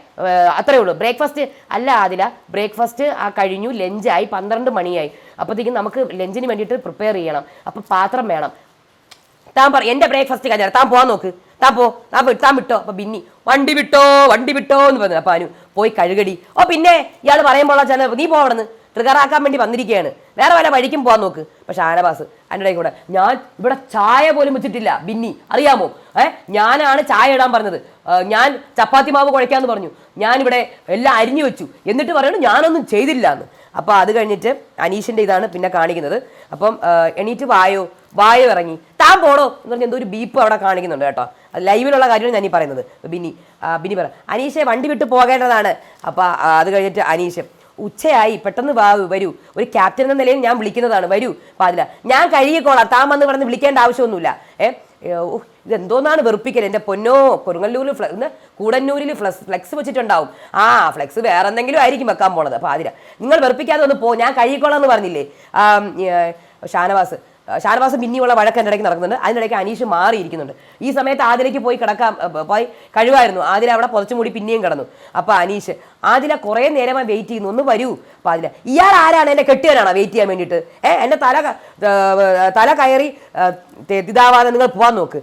അത്രേ ഉള്ളൂ. ബ്രേക്ക്ഫാസ്റ്റ് അല്ല ആദില ബ്രേക്ക്ഫാസ്റ്റ് ആ കഴിഞ്ഞു. ലഞ്ചായി പന്ത്രണ്ട് മണിയായി. അപ്പോഴത്തേക്കും നമുക്ക് ലഞ്ചിന് വേണ്ടിയിട്ട് പ്രിപ്പയർ ചെയ്യണം. അപ്പോൾ പാത്രം വേണം. താൻ പറ എന്റെ ബ്രേക്ക്ഫാസ്റ്റ് കഴിഞ്ഞാൽ താൻ പോവാൻ നോക്ക്. താൻ പോ താൻ താൻ വിട്ടോ. അപ്പൊ ബിന്നി വണ്ടി വിട്ടോ വണ്ടി വിട്ടോ എന്ന് പറഞ്ഞു. അപ്പൊ അനു പോയി കഴുകടി. ഓ പിന്നെ ഇയാൾ പറയുമ്പോൾ ചില നീ പോവണമെന്ന് ട്രിഗറാക്കാൻ വേണ്ടി വന്നിരിക്കുകയാണ്. വേറെ വല്ല വഴിക്കും പോവാൻ നോക്ക്. പക്ഷെ ആനവാസ് അതിന്റെ കൂടെ ഞാൻ ഇവിടെ ചായ പോലും വെച്ചിട്ടില്ല. ബിന്നി അറിയാമോ? ഏ ഞാനാണ് ചായ ഇടാൻ പറഞ്ഞത്. ഞാൻ ചപ്പാത്തി മാവ് കുഴയ്ക്കാന്ന് പറഞ്ഞു. ഞാനിവിടെ എല്ലാം അരിഞ്ഞു വെച്ചു. എന്നിട്ട് പറയണു ഞാനൊന്നും ചെയ്തില്ല എന്ന് അപ്പോൾ അത് കഴിഞ്ഞിട്ട് അനീഷിന്റെ ഇതാണ് പിന്നെ കാണിക്കുന്നത്. അപ്പം എണീറ്റ് വായോ വായോ ഇറങ്ങി. താൻ പോണോ എന്ന് പറഞ്ഞാൽ എന്തോ ഒരു ബീപ്പ് അവിടെ കാണിക്കുന്നുണ്ട് കേട്ടോ. അത് ലൈവിലുള്ള കാര്യമാണ് ഞാൻ ഈ പറയുന്നത്. ബിനി ബിന്നി പറ അനീഷെ വണ്ടി വിട്ട് പോകേണ്ടതാണ്. അപ്പോൾ അത് കഴിഞ്ഞിട്ട് അനീഷ് ഉച്ചയായി പെട്ടെന്ന് വാ വരൂ. ഒരു ക്യാപ്റ്റൻ എന്ന നിലയിൽ ഞാൻ വിളിക്കുന്നതാണ്. വരൂ. പാതില ഞാൻ കഴുകിക്കോളാം. താൻ വന്ന് പറഞ്ഞ് വിളിക്കേണ്ട ആവശ്യമൊന്നുമില്ല. ഏ ഇതെന്തോന്നാണ് വെറുപ്പിക്കൽ എന്റെ പൊന്നോ കൊടുങ്ങല്ലൂരിൽ ഫ്ല കൂടന്നൂരിൽ ഫ്ലക്സ് ഫ്ലെക്സ് വെച്ചിട്ടുണ്ടാവും. ആ ഫ്ലെക്സ് വേറെ എന്തെങ്കിലും ആയിരിക്കും വെക്കാൻ പോണത്. അപ്പോൾ അതില നിങ്ങൾ വെറുപ്പിക്കാതെ ഒന്ന് പോ ഞാൻ കഴുകിക്കോളാം എന്ന് പറഞ്ഞില്ലേ? ഷാനവാസ് ഷാനവാസ് പിന്നെയുള്ള വഴക്ക് എന്റെ ഇടയ്ക്ക് നടക്കുന്നുണ്ട്. അതിനിടയ്ക്ക് അനീഷ് മാറിയിരിക്കുന്നുണ്ട്. ഈ സമയത്ത് ആദിലേക്ക് പോയി കിടക്കാം പോയി കഴിവായിരുന്നു. ആദില അവിടെ പുതച്ചു മൂടി പിന്നെയും കിടന്നു. അപ്പോൾ അനീഷ് ആദില കുറേ നേരമായി വെയിറ്റ് ചെയ്യുന്നു. ഒന്ന് വരൂ. അപ്പോൾ ആദില ഇയാൾ ആരാണ്? എന്നെ കെട്ടിയവനാണോ വെയിറ്റ് ചെയ്യാൻ വേണ്ടിയിട്ട്? ഏഹ് എന്റെ തല തല കയറി ഇതാവാതെ നിങ്ങൾ പോകാൻ നോക്ക്.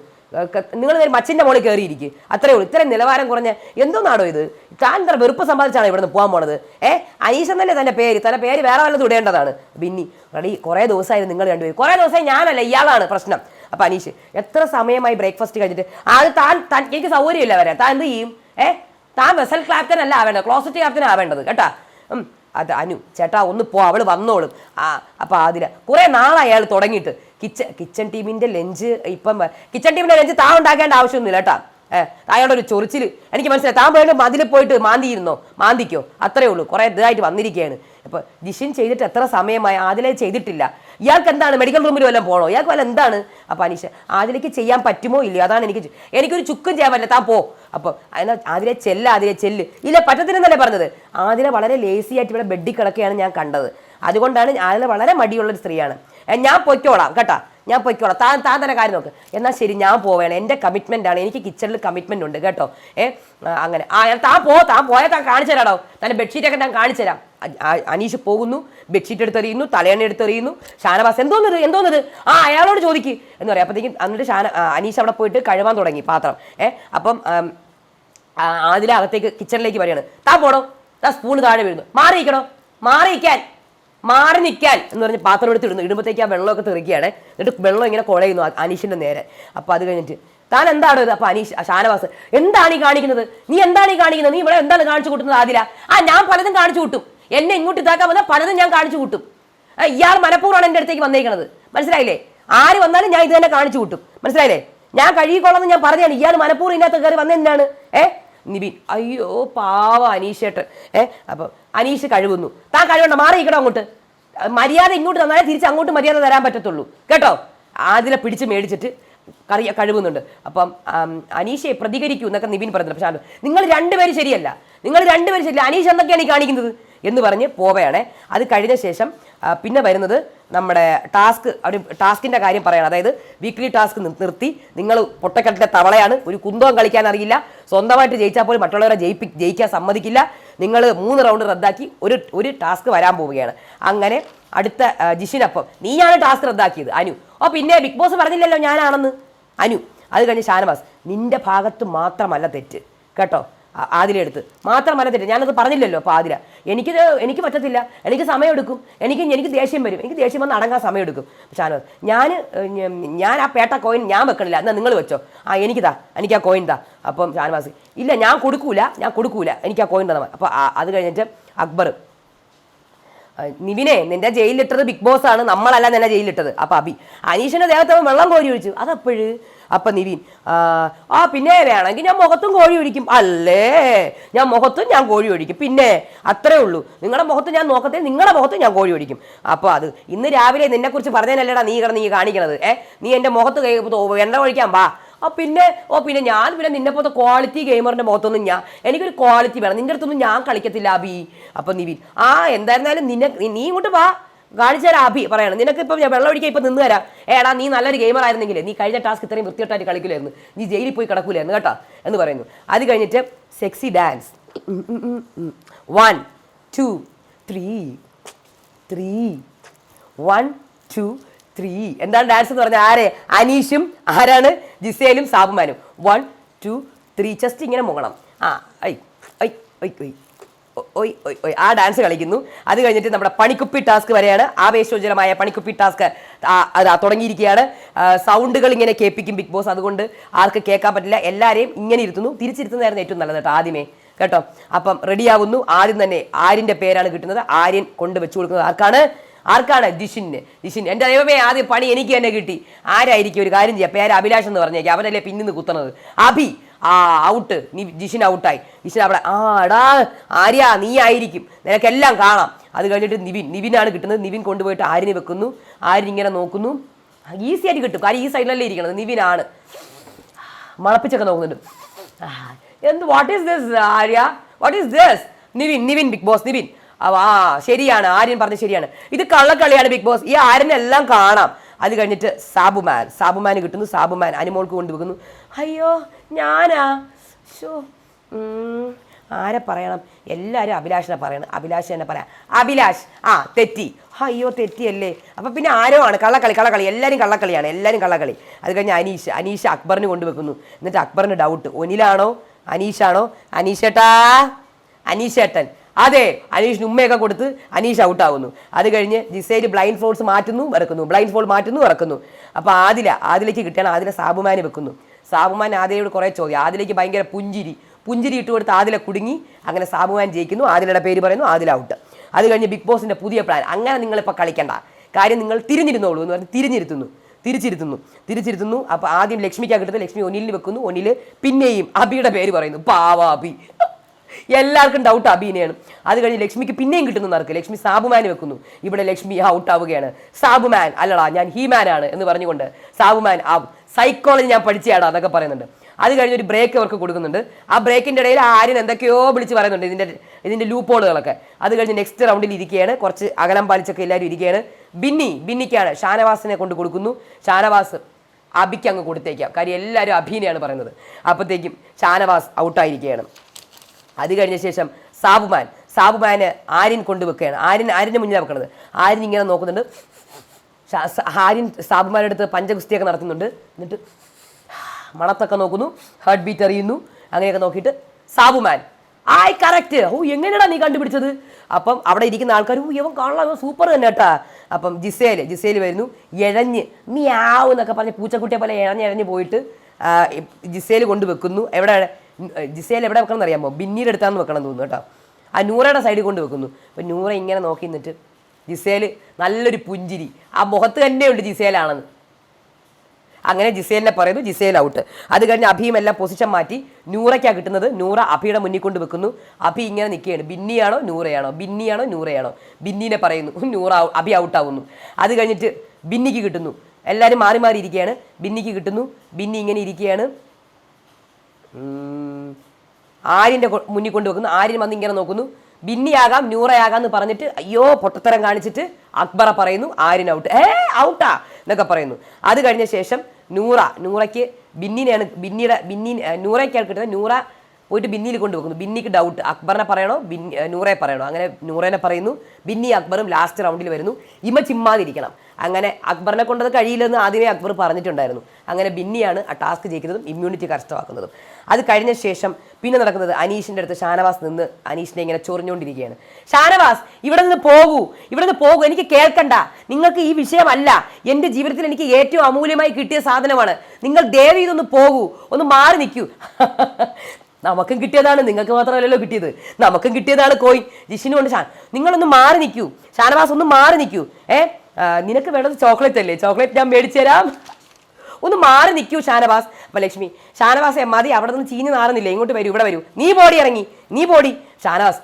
നിങ്ങൾ മച്ചിന്റെ മുകളിൽ കയറിയിരിക്കും അത്രേ ഉള്ളൂ. ഇത്രയും നിലവാരം കുറഞ്ഞ എന്തോന്നാണോ ഇത്? താൻ ഇത്ര വെറുപ്പ് സമ്പാദിച്ചാണ് ഇവിടുന്ന് പോകാൻ പോണത്? ഏ? അനീഷ് തന്നെ തന്റെ പേര്? തന്റെ പേര് വേറെ വല്ലതും ഇടേണ്ടതാണ്. ബിന്നി റെഡി കുറേ ദിവസമായിരുന്നു നിങ്ങൾ രണ്ടുപേരും. കുറേ ദിവസമായി ഞാനല്ല ഇയാളാണ് പ്രശ്നം. അപ്പൊ അനീഷ് എത്ര സമയമായി ബ്രേക്ക്ഫാസ്റ്റ് കഴിഞ്ഞിട്ട്? അത് താൻ താൻ എനിക്ക് സൗകര്യമില്ല വരാൻ. താൻ എന്ത് ചെയ്യും? ഏ? താൻ വെസൽ ക്ലാപ്റ്റൻ അല്ല ആവേണ്ടത്. ക്ലോസറ്റ് ക്യാപ്റ്റൻ ആവേണ്ടത് കേട്ടാ? അത് അനു ചേട്ടാ ഒന്ന് പോ അവൾ വന്നോളും. ആ അപ്പം അതിൽ കുറേ നാളായി അയാൾ തുടങ്ങിയിട്ട്. കിച്ചൺ കിച്ചൺ ടീമിന്റെ ലഞ്ച് ഇപ്പം കിച്ചൺ ടീമിന്റെ ലഞ്ച് താൻ ഉണ്ടാക്കേണ്ട ആവശ്യമൊന്നുമില്ല കേട്ടാ. അയാളുടെ ഒരു ചൊറിച്ചിൽ എനിക്ക് മനസ്സിലായി. താൻ പോയിട്ട് മതിൽ പോയിട്ട് മാന്തിയിരുന്നോ? മാന്തിക്കോ. അത്രേ ഉള്ളൂ. കുറേ ഇതായിട്ട് വന്നിരിക്കുകയാണ്. അപ്പോൾ ജിഷിൻ ചെയ്തിട്ട് എത്ര സമയമായി? ആദിലെ ചെയ്തിട്ടില്ല. ഇയാൾക്ക് എന്താണ്? മെഡിക്കൽ റൂമിൽ വല്ലതും പോകണോ ഇയാൾക്ക് വല്ല എന്താണ്? അപ്പൊ അനീഷ ആദിലേക്ക് ചെയ്യാൻ പറ്റുമോ ഇല്ലയോ? അതാണ് എനിക്ക് എനിക്കൊരു ചുക്കും ചെയ്യാൻ പറ്റില്ല. താൻ പോ. അപ്പോൾ അതിനാ ആദിലെ ചെല്ല ആദിലെ ചെല്ല്. ഇല്ല പറ്റത്തില്ലെന്നല്ലേ പറഞ്ഞത്. ആദിലെ വളരെ ലേസി ആയിട്ട് ഇവിടെ ബെഡിൽ കിടക്കുകയാണ് ഞാൻ കണ്ടത്. അതുകൊണ്ടാണ് ആദിലെ വളരെ മടിയുള്ള ഒരു സ്ത്രീയാണ്. ഞാൻ പൊയ്ക്കോളാം കേട്ടോ. ഞാൻ പൊയ്ക്കോളാം. താൻ താൻ തന്നെ കാര്യം നോക്ക്. എന്നാൽ ശരി ഞാൻ പോവേണം. എന്റെ കമ്മിറ്റ്മെന്റ് ആണ്. എനിക്ക് കിച്ചണിൽ കമ്മിറ്റ്മെന്റ് ഉണ്ട് കേട്ടോ. ഏ അങ്ങനെ. ആ താൻ പോ താൻ പോയാൽ താൻ കാണിച്ചു തരാടോ. തന്റെ ബെഡ്ഷീറ്റൊക്കെ ഞാൻ കാണിച്ചു തരാം. അനീഷ് പോകുന്നു. ബെഡ്ഷീറ്റ് എടുത്തെറിയുന്നു തലയണ എടുത്തെറിയുന്നു. ഷാനവാസ് എന്തോന്നത് എന്തോന്നത് ആ അയാളോട് ചോദിക്ക്. എന്ന് പറയാം. അപ്പോഴത്തേക്കും എന്നിട്ട് ഷാന അനീഷ് അവിടെ പോയിട്ട് കഴുവാൻ തുടങ്ങി പാത്രം. ഏ അപ്പം ആദ്യം അകത്തേക്ക് കിച്ചണിലേക്ക് വരികയാണ്. താൻ പോടോ. താ സ്പൂൺ താഴെ വീഴുന്നു. മാറിയിരിക്കണോ? മാറിയിരിക്കാൻ. മാറി നിൽക്കാൻ എന്ന് പറഞ്ഞ് പാത്രം എടുത്ത് ഇടുന്നു. ഇടുമ്പോഴത്തേക്ക് ആ വെള്ളമൊക്കെ തെറിക്കുകയാണ്. എന്നിട്ട് വെള്ളം ഇങ്ങനെ കുഴയുന്നു അനീഷിന്റെ നേരെ. അപ്പൊ അത് കഴിഞ്ഞിട്ട് താൻ എന്താണ് അപ്പൊ അനീഷ് ഷാനവാസ് എന്താണ് ഈ കാണിക്കുന്നത്? നീ എന്താണ് ഈ കാണിക്കുന്നത്? നീ ഇവിടെ എന്താണ് കാണിച്ചു കൂട്ടുന്നത് ആദില? ആ ഞാൻ പലതും കാണിച്ചു കൂട്ടും. എന്നെ ഇങ്ങോട്ട് ഇതാക്കാൻ വന്നാൽ പലതും ഞാൻ കാണിച്ചു കൂട്ടും. ഇയാൾ മനഃപൂർവമാണ് എന്റെ അടുത്തേക്ക് വന്നേക്കുന്നത് മനസ്സിലായില്ലേ? ആര് വന്നാലും ഞാൻ ഇത് തന്നെ കാണിച്ചു കൂട്ടും. മനസ്സിലായില്ലേ? ഞാൻ കഴുകിക്കോളാന്ന് ഞാൻ പറഞ്ഞാണ് ഇയാൾ മനഃപൂർവം ഇതിനകത്ത് കയറി വന്നെന്താണ് ഏ? നിബിൻ അയ്യോ പാവ അനീഷേട്ടൻ ഏ അപ്പൊ അനീഷ് കഴുകുന്നു. താൻ കഴുകണ്ട മാറിയിക്കണോ അങ്ങോട്ട്. മര്യാദ ഇങ്ങോട്ട് തന്നാലേ തിരിച്ച് അങ്ങോട്ട് മര്യാദ തരാൻ പറ്റത്തുള്ളൂ. കേട്ടോ? ആദിലെ പിടിച്ച് മേടിച്ചിട്ട് കറി കഴുകുന്നുണ്ട്. അപ്പം അനീഷയെ പ്രതികരിക്കൂ എന്നൊക്കെ നിബിൻ പറയുന്നുണ്ട് പക്ഷേ നിങ്ങൾ രണ്ടുപേരും ശരിയല്ല. നിങ്ങൾ രണ്ടുപേരും ശരിയല്ല. അനീഷ് എന്തൊക്കെയാണ് ഈ കാണിക്കുന്നത്? എന്ന് പറഞ്ഞ് പോവുകയാണേ. അത് കഴിഞ്ഞ ശേഷം പിന്നെ വരുന്നത് നമ്മുടെ ടാസ്ക് അവർ ടാസ്കിന്റെ കാര്യം പറയണം. അതായത് വീക്ക്ലി ടാസ്ക് നിർത്തി. നിങ്ങൾ പൊട്ടക്കെട്ടിലെ തവളയാണ്. ഒരു കുന്തവും കളിക്കാൻ അറിയില്ല. സ്വന്തമായിട്ട് ജയിച്ചാൽ പോലും മറ്റുള്ളവരെ ജയിപ്പി ജയിക്കാൻ സമ്മതിക്കില്ല. നിങ്ങൾ മൂന്ന് റൗണ്ട് റദ്ദാക്കി ഒരു ഒരു ടാസ്ക് വരാൻ പോവുകയാണ്. അങ്ങനെ അടുത്ത ജിഷിനപ്പം നീയാണ് ടാസ്ക് റദ്ദാക്കിയത്. അനു. ഓ പിന്നെ ബിഗ് ബോസ് പറഞ്ഞില്ലല്ലോ ഞാനാണെന്ന്. അനു. അത് കഴിഞ്ഞ് ഷാനവാസ് നിന്റെ ഭാഗത്ത് മാത്രമല്ല തെറ്റ്. കേട്ടോ? ആ- മാത്രം തെറ്റ് ഞാനത് പറഞ്ഞില്ലല്ലോ അപ്പോൾ ആതിര. എനിക്കിത് എനിക്ക് പറ്റത്തില്ല. എനിക്ക് സമയമെടുക്കും. എനിക്ക് എനിക്ക് ദേഷ്യം വരും. എനിക്ക് ദേഷ്യം വന്ന് അടങ്ങാൻ സമയമെടുക്കും. ഷാനവാസ് ഞാൻ ഞാൻ ആ പേട്ട കോയിൻ ഞാൻ വെക്കണില്ല. എന്നാൽ നിങ്ങൾ വെച്ചോ. ആ എനിക്കിതാ. എനിക്ക് ആ കോയിൻ താ അപ്പം ഷാനവാസ് ഇല്ല ഞാൻ കൊടുക്കൂല. ഞാൻ കൊടുക്കൂല. എനിക്ക് ആ കോയിൻ തന്നെ അപ്പോൾ അത് കഴിഞ്ഞിട്ട് അക്ബർ. നിവിനെ നിന്റെ ജയിലിലിട്ടത് ബിഗ് ബോസ് ആണ് നമ്മളല്ല നിന്നെ ജയിലിലിട്ടത്. അപ്പൊ അബി. അനീഷിന്റെ ദേഹത്ത് വെള്ളം കോരി ഒഴിച്ചു. അതപ്പോഴ്? അപ്പൊ നിവിൻ ആ, പിന്നെ വേണമെങ്കിൽ ഞാൻ മുഖത്തും കോഴി ഒഴിക്കും. അല്ലേ? ഞാൻ മുഖത്തും ഞാൻ കോഴി ഒഴിക്കും. പിന്നെ അത്രേ ഉള്ളൂ. നിങ്ങളുടെ മുഖത്ത് ഞാൻ നോക്കത്തെ നിങ്ങളുടെ മുഖത്ത് ഞാൻ കോഴി ഒഴിക്കും. അപ്പോൾ അത് ഇന്ന് രാവിലെ നിന്നെക്കുറിച്ച് പറഞ്ഞതിനല്ലേടാ നീ കിടന്ന് നീ കാണിക്കണത്? ഏ നീ എന്റെ മുഖത്ത് കൈ എണ്ണ ഒഴിക്കാൻ വാ. ആ പിന്നെ ഓ പിന്നെ ഞാൻ പിന്നെ നിന്നെ പോലത്തെ ക്വാളിറ്റി ഗെയിമറിന്റെ മുഖത്തൊന്നും ഞാൻ എനിക്കൊരു ക്വാളിറ്റി വേണം. നിന്റെ അടുത്തൊന്നും ഞാൻ കളിക്കത്തില്ല അബി. അപ്പൊ നിവിൻ ആ എന്തായിരുന്നാലും നിന്നെ നീ ഇങ്ങോട്ട് വാ. കാണിച്ചു തരാം അഭി പറയണം നിനക്ക് ഇപ്പം ഞാൻ വെള്ളം ഒഴിക്കാൻ ഇപ്പം നിന്ന് തരാം ഏടാ നീ നല്ലൊരു ഗെയിമർ ആയിരുന്നെങ്കിൽ നീ കഴിഞ്ഞ ടാസ്ക് ഇത്രയും വൃത്തിയായിട്ട് കളിക്കില്ലായിരുന്നു. നീ ജയിലിൽ പോയി കിടക്കൂലായിരുന്നു കേട്ടോ എന്ന് പറയുന്നു. അത് കഴിഞ്ഞിട്ട് sexy dance one two three three one two three എന്താണ് ഡാൻസ് എന്ന് പറഞ്ഞാൽ ആരെ? അനീഷും ആരാണ്? ജിസേലും സാബുമാനും. വൺ ടു ത്രീ ജസ്റ്റ് ഇങ്ങനെ മുങ്ങണം. ആ ഐ ഐ ഐ ഐ. ഒയ് ഒയ് ആ ഡാൻസ് കളിക്കുന്നു. അത് കഴിഞ്ഞിട്ട് നമ്മുടെ പണിക്കുപ്പി ടാസ്ക് വരെയാണ്. ആവേശോജ്വലമായ പണിക്കുപ്പി ടാസ്ക് അത് തുടങ്ങിയിരിക്കുകയാണ്. സൗണ്ടുകൾ ഇങ്ങനെ കേൾപ്പിക്കും ബിഗ് ബോസ് അതുകൊണ്ട് ആർക്ക് കേൾക്കാൻ പറ്റില്ല എല്ലാവരെയും ഇങ്ങനെ ഇരുത്തുന്നു. തിരിച്ചിരുത്തുന്നതായിരുന്നു ഏറ്റവും നല്ലത് കേട്ടോ ആദ്യമേ. കേട്ടോ? അപ്പം റെഡിയാവുന്നു ആദ്യം തന്നെ ആര്യന്റെ പേരാണ് കിട്ടുന്നത്. ആര്യൻ കൊണ്ട് വെച്ചു കൊടുക്കുന്നത് ആർക്കാണ്? ആർക്കാണ്? ജിഷിന്. ജിഷിൻ എന്റെ ദൈവമേ ആദ്യം പണി എനിക്ക് തന്നെ കിട്ടി. ആരായിരിക്കും ഒരു കാര്യം ചെയ്യാം? പേര് അഭിലാഷ് എന്ന് പറഞ്ഞേക്കാം. അവനല്ലേ പിന്നിന്ന് കുത്തണത്. അഭി ആ ഔട്ട് നീ ജിഷിൻ ഔട്ടായി ജിഷിൻ അവിടെ ആ എടാ ആര്യ നീ ആയിരിക്കും. നിനക്കെല്ലാം കാണാം. അത് കഴിഞ്ഞിട്ട് നിവിൻ നിവിനാണ് കിട്ടുന്നത്. നിവിൻ കൊണ്ടുപോയിട്ട് ആര്യനെ വെക്കുന്നു. ആര്യൻ ഇങ്ങനെ നോക്കുന്നു. ഈസി ആയിട്ട് കിട്ടും. കാര്യം ഈ സൈഡിലല്ലേ ഇരിക്കണത്? നിവിനാണ്. മണപ്പിച്ചൊക്കെ നോക്കുന്നുണ്ട്. എന്ത് what is this Arya? What is this Nivin Nivin big boss Nivin. ആ ശരിയാണ്. ആര്യൻ പറഞ്ഞത് ശരിയാണ്. ഇത് കള്ളക്കളിയാണ് ബിഗ് ബോസ് ഈ ആര്യനെല്ലാം കാണാം. അത് കഴിഞ്ഞിട്ട് സാബുമാൻ. സാബുമാൻ കിട്ടുന്നു. സാബുമാൻ അനുമോൾക്ക് കൊണ്ടുവെക്കുന്നു. അയ്യോ ഞാനാ? ഷോ ആരെ പറയണം? എല്ലാവരും അഭിലാഷിനെ പറയണം. അഭിലാഷ് തന്നെ പറയാം. അഭിലാഷ് ആ തെറ്റി. അയ്യോ തെറ്റിയല്ലേ. അപ്പം പിന്നെ ആരോ ആണ്? കള്ളക്കളി കള്ളക്കളി. എല്ലാവരും കള്ളക്കളിയാണ്. എല്ലാവരും കള്ളക്കളി. അത് കഴിഞ്ഞ് അനീഷ്. അനീഷ് അക്ബറിന് കൊണ്ടുവെക്കുന്നു. എന്നിട്ട് അക്ബറിന് ഡൗട്ട് ഒനിലാണോ? അനീഷാണോ? അനീഷേട്ടാ? അനീഷേട്ടൻ. അതെ അനീഷിന് ഉമ്മയൊക്കെ കൊടുത്ത് അനീഷ് ഔട്ടാവുന്നു അത് കഴിഞ്ഞ് ജിസൈഡ് ബ്ലൈൻഡ് ഫോൾസ് മാറ്റുന്നു ഇറക്കുന്നു ബ്ലൈൻഡ് ഫോൾ മാറ്റുന്നു ഇറക്കുന്നു അപ്പോൾ ആദില ആദിലേക്ക് കിട്ടിയാണ്. ആദില സാബുമാനെ വെക്കുന്നു. സാബുമാൻ ആദിലയോട് കുറേ ചോദ്യം. ആദിലേക്ക് ഭയങ്കര പുഞ്ചിരി. പുഞ്ചിരി ഇട്ട് കൊടുത്ത് ആദില കുടുങ്ങി. അങ്ങനെ സാബുമാൻ ജയിക്കുന്നു. ആദിലയുടെ പേര് പറയുന്നു ആദില ഔട്ട് അത് കഴിഞ്ഞ് ബിഗ് ബോസിന്റെ പുതിയ പ്ലാൻ അങ്ങനെ നിങ്ങളിപ്പോൾ കളിക്കണ്ട. കാര്യം നിങ്ങൾ തിരിഞ്ഞിരുന്നോളൂ എന്ന് പറഞ്ഞ് തിരിഞ്ഞിരുത്തുന്നു. തിരിച്ചിരുത്തുന്നു. തിരിച്ചിരുത്തുന്നു. അപ്പോൾ ആദ്യം ലക്ഷ്മിക്കാണ് കിട്ടുന്നത് ലക്ഷ്മി ഒന്നിൽ വെക്കുന്നു. ഒന്നിൽ പിന്നെയും അബിയുടെ പേര് പറയുന്നു. പാവ അബി. എല്ലാവർക്കും ഡൗട്ട് അബീനെയാണ്. അത് കഴിഞ്ഞ് ലക്ഷ്മിക്ക് പിന്നെയും കിട്ടുന്നു നറുക്ക്. ലക്ഷ്മി സാബുമാൻ വെക്കുന്നു. ഇവിടെ ലക്ഷ്മി ഔട്ട് ആവുകയാണ്. സാബുമാൻ അല്ലടാ ഞാൻ ഹീമാൻ ആണ് എന്ന് പറഞ്ഞുകൊണ്ട് സാബുമാൻ ആ സൈക്കോളജി ഞാൻ പഠിച്ചയാടാ അതൊക്കെ പറയുന്നുണ്ട്. അത് കഴിഞ്ഞ് ഒരു ബ്രേക്ക് അവർക്ക് കൊടുക്കുന്നുണ്ട്. ആ ബ്രേക്കിന്റെ ഇടയിൽ ആര്യൻ എന്തൊക്കെയോ വിളിച്ച് പറയുന്നുണ്ട് ഇതിന്റെ ഇതിന്റെ ലൂപ്പോളുകളൊക്കെ അത് കഴിഞ്ഞ് നെക്സ്റ്റ് റൗണ്ടിൽ ഇരിക്കുകയാണ് കുറച്ച് അകലം പാലിച്ചൊക്കെ എല്ലാവരും ഇരിക്കുകയാണ് ബിന്നി ബിന്നിക്കാണ് ഷാനവാസിനെ കൊണ്ട് കൊടുക്കുന്നു. ഷാനവാസ് അബിക്ക് അങ്ങ് കൊടുത്തേക്കാം. കാര്യം എല്ലാവരും അഭിനയാണ് പറയുന്നത്. അപ്പോഴത്തേക്കും ഷാനവാസ് ഔട്ടായിരിക്കുകയാണ് അത് കഴിഞ്ഞ ശേഷം സാബുമാൻ. സാബുമാന് ആര്യൻ കൊണ്ടുവെക്കുകയാണ് ആര്യൻ ആര്യന്റെ മുന്നിലാണ് വെക്കുന്നത് ആര്യൻ ഇങ്ങനെ നോക്കുന്നുണ്ട്. ഷാ- സാബുമാരുടെ അടുത്ത് പഞ്ചഗുസ്തിയൊക്കെ നടത്തുന്നുണ്ട്. എന്നിട്ട് മണത്തൊക്കെ നോക്കുന്നു. ഹാർട്ട് ബീറ്റ് അറിയുന്നു അങ്ങനെയൊക്കെ നോക്കിയിട്ട് സാബുമാൻ ആയ് കറക്റ്റ് ഓ എങ്ങനെയാടാ നീ കണ്ടുപിടിച്ചത്? അപ്പം അവിടെ ഇരിക്കുന്ന ആൾക്കാർ ഓ ഇവൻ കാണാൻ സൂപ്പർ തന്നെ കേട്ടാ. അപ്പം ജിസേൽ ജിസേൽ വരുന്നു എഴഞ്ഞ് മിയാവ് എന്നൊക്കെ പറഞ്ഞ് പൂച്ചക്കുട്ടിയെ പോലെ എഴഞ്ഞ് എഴഞ്ഞ് പോയിട്ട് ജിസേൽ കൊണ്ട് വെക്കുന്നു. എവിടെ ജിസേൽ എവിടെ വെക്കണം എന്നറിയാമോ ബിന്നീടെ അടുത്താന്ന് വെക്കണം തോന്നുന്നു കേട്ടോ. ആ നൂറയുടെ സൈഡിൽ കൊണ്ട് വെക്കുന്നു. അപ്പം നൂറ ഇങ്ങനെ നോക്കി നിന്നിട്ട് ജിസേൽ നല്ലൊരു പുഞ്ചിരി. ആ മുഖത്ത് തന്നെയുണ്ട് ജിസേലാണെന്ന്. അങ്ങനെ ജിസേലിനെ പറയുന്നു ജിസേൽ ഔട്ട്. അത് കഴിഞ്ഞ് അഭിയും എല്ലാം പൊസിഷൻ മാറ്റി നൂറയ്ക്കാണ് കിട്ടുന്നത്. നൂറ അഭിയുടെ മുന്നിൽ കൊണ്ട് വെക്കുന്നു. അഭി ഇങ്ങനെ നിൽക്കുകയാണ്. ബിന്നിയാണോ നൂറയാണോ? ബിന്നിയാണോ നൂറയാണോ? ബിന്നിനെ പറയുന്നു. നൂറ അഭി ഔട്ടാവുന്നു. അത് കഴിഞ്ഞിട്ട് ബിന്നിക്ക് കിട്ടുന്നു. എല്ലാവരും മാറി മാറി ഇരിക്കുകയാണ്. ബിന്നിക്ക് കിട്ടുന്നു. ബിന്നി ഇങ്ങനെ ഇരിക്കുകയാണ്. ആര്യന്റെ മുന്നിൽ കൊണ്ട് വെക്കുന്നു. ആര്യൻ വന്ന് ഇങ്ങനെ നോക്കുന്നു. ബിന്നിയാകാം ന്യൂറയാകാം എന്ന് പറഞ്ഞിട്ട് അയ്യോ പൊട്ടത്തരം കാണിച്ചിട്ട് അക്ബറ പറയുന്നു ആര്യൻ ഔട്ട് ഏ ഔട്ടാ എന്നൊക്കെ പറയുന്നു. അത് കഴിഞ്ഞ ശേഷം നൂറ നൂറയ്ക്ക് ബിന്നിനെയാണ് ബിന്നിയുടെ ബിന്നി നൂറയ്ക്കാണ് കിട്ടുന്നത്. നൂറ പോയിട്ട് ബിന്നിയിൽ കൊണ്ടുപോകുന്നു. ബിന്നിക്ക് ഡൗട്ട് അക്ബറിനെ പറയണോ? ബിന്നി നൂറയെ പറയണോ? അങ്ങനെ നൂറേനെ പറയുന്നു. ബിന്നി അക്ബറും ലാസ്റ്റ് റൗണ്ടിൽ വരുന്നു. ഇമ ചിമ്മാതിരിക്കണം. അങ്ങനെ അക്ബറിനെ കൊണ്ടത് കഴിയില്ലെന്ന് ആദ്യമേ അക്ബർ പറഞ്ഞിട്ടുണ്ടായിരുന്നു. അങ്ങനെ ബിന്നിയാണ് ആ ടാസ്ക് ജയിക്കുന്നതും ഇമ്മ്യൂണിറ്റി കരസ്ഥമാക്കുന്നതും. അത് കഴിഞ്ഞ ശേഷം പിന്നെ നടക്കുന്നത് അനീഷിന്റെ അടുത്ത് ഷാനവാസ് നിന്ന് അനീഷിനെ ഇങ്ങനെ ചൊറിഞ്ഞുകൊണ്ടിരിക്കുകയാണ്. ഷാനവാസ് ഇവിടെ നിന്ന് പോകൂ ഇവിടെ നിന്ന് പോകൂ എനിക്ക് കേൾക്കണ്ട. നിങ്ങൾക്ക് ഈ വിഷയമല്ല. എന്റെ ജീവിതത്തിൽ എനിക്ക് ഏറ്റവും അമൂല്യമായി കിട്ടിയ സാധനമാണ്. നിങ്ങൾ ദേവി ഇതൊന്ന് പോകൂ ഒന്ന് മാറി നിൽക്കൂ. നമുക്കും കിട്ടിയതാണ് നിങ്ങൾക്ക് മാത്രമല്ലല്ലോ കിട്ടിയത്. നമുക്കും കിട്ടിയതാണ് കോയിൻ. ജിഷിനും കൊണ്ട് ഷാൻ നിങ്ങളൊന്ന് മാറി നിൽക്കൂ. ഷാനവാസ് ഒന്ന് മാറി നിൽക്കൂ. ഏ? ആ, നിനക്ക് വേണ്ടത് ചോക്ലേറ്റ് അല്ലേ? ചോക്ലേറ്റ് ഞാൻ മേടിച്ചു തരാം. ഒന്ന് മാറി നിൽക്കൂ ഷാനവാസ്. അപ്പൊ ലക്ഷ്മി ഷാനവാസെ മതി അവിടെ നിന്ന് ചീഞ്ഞ് നാറുന്നില്ല? ഇങ്ങോട്ട് വരൂ ഇവിടെ വരൂ. നീ ബോഡി ഇറങ്ങി. നീ ബോഡി ഷാനവാസ്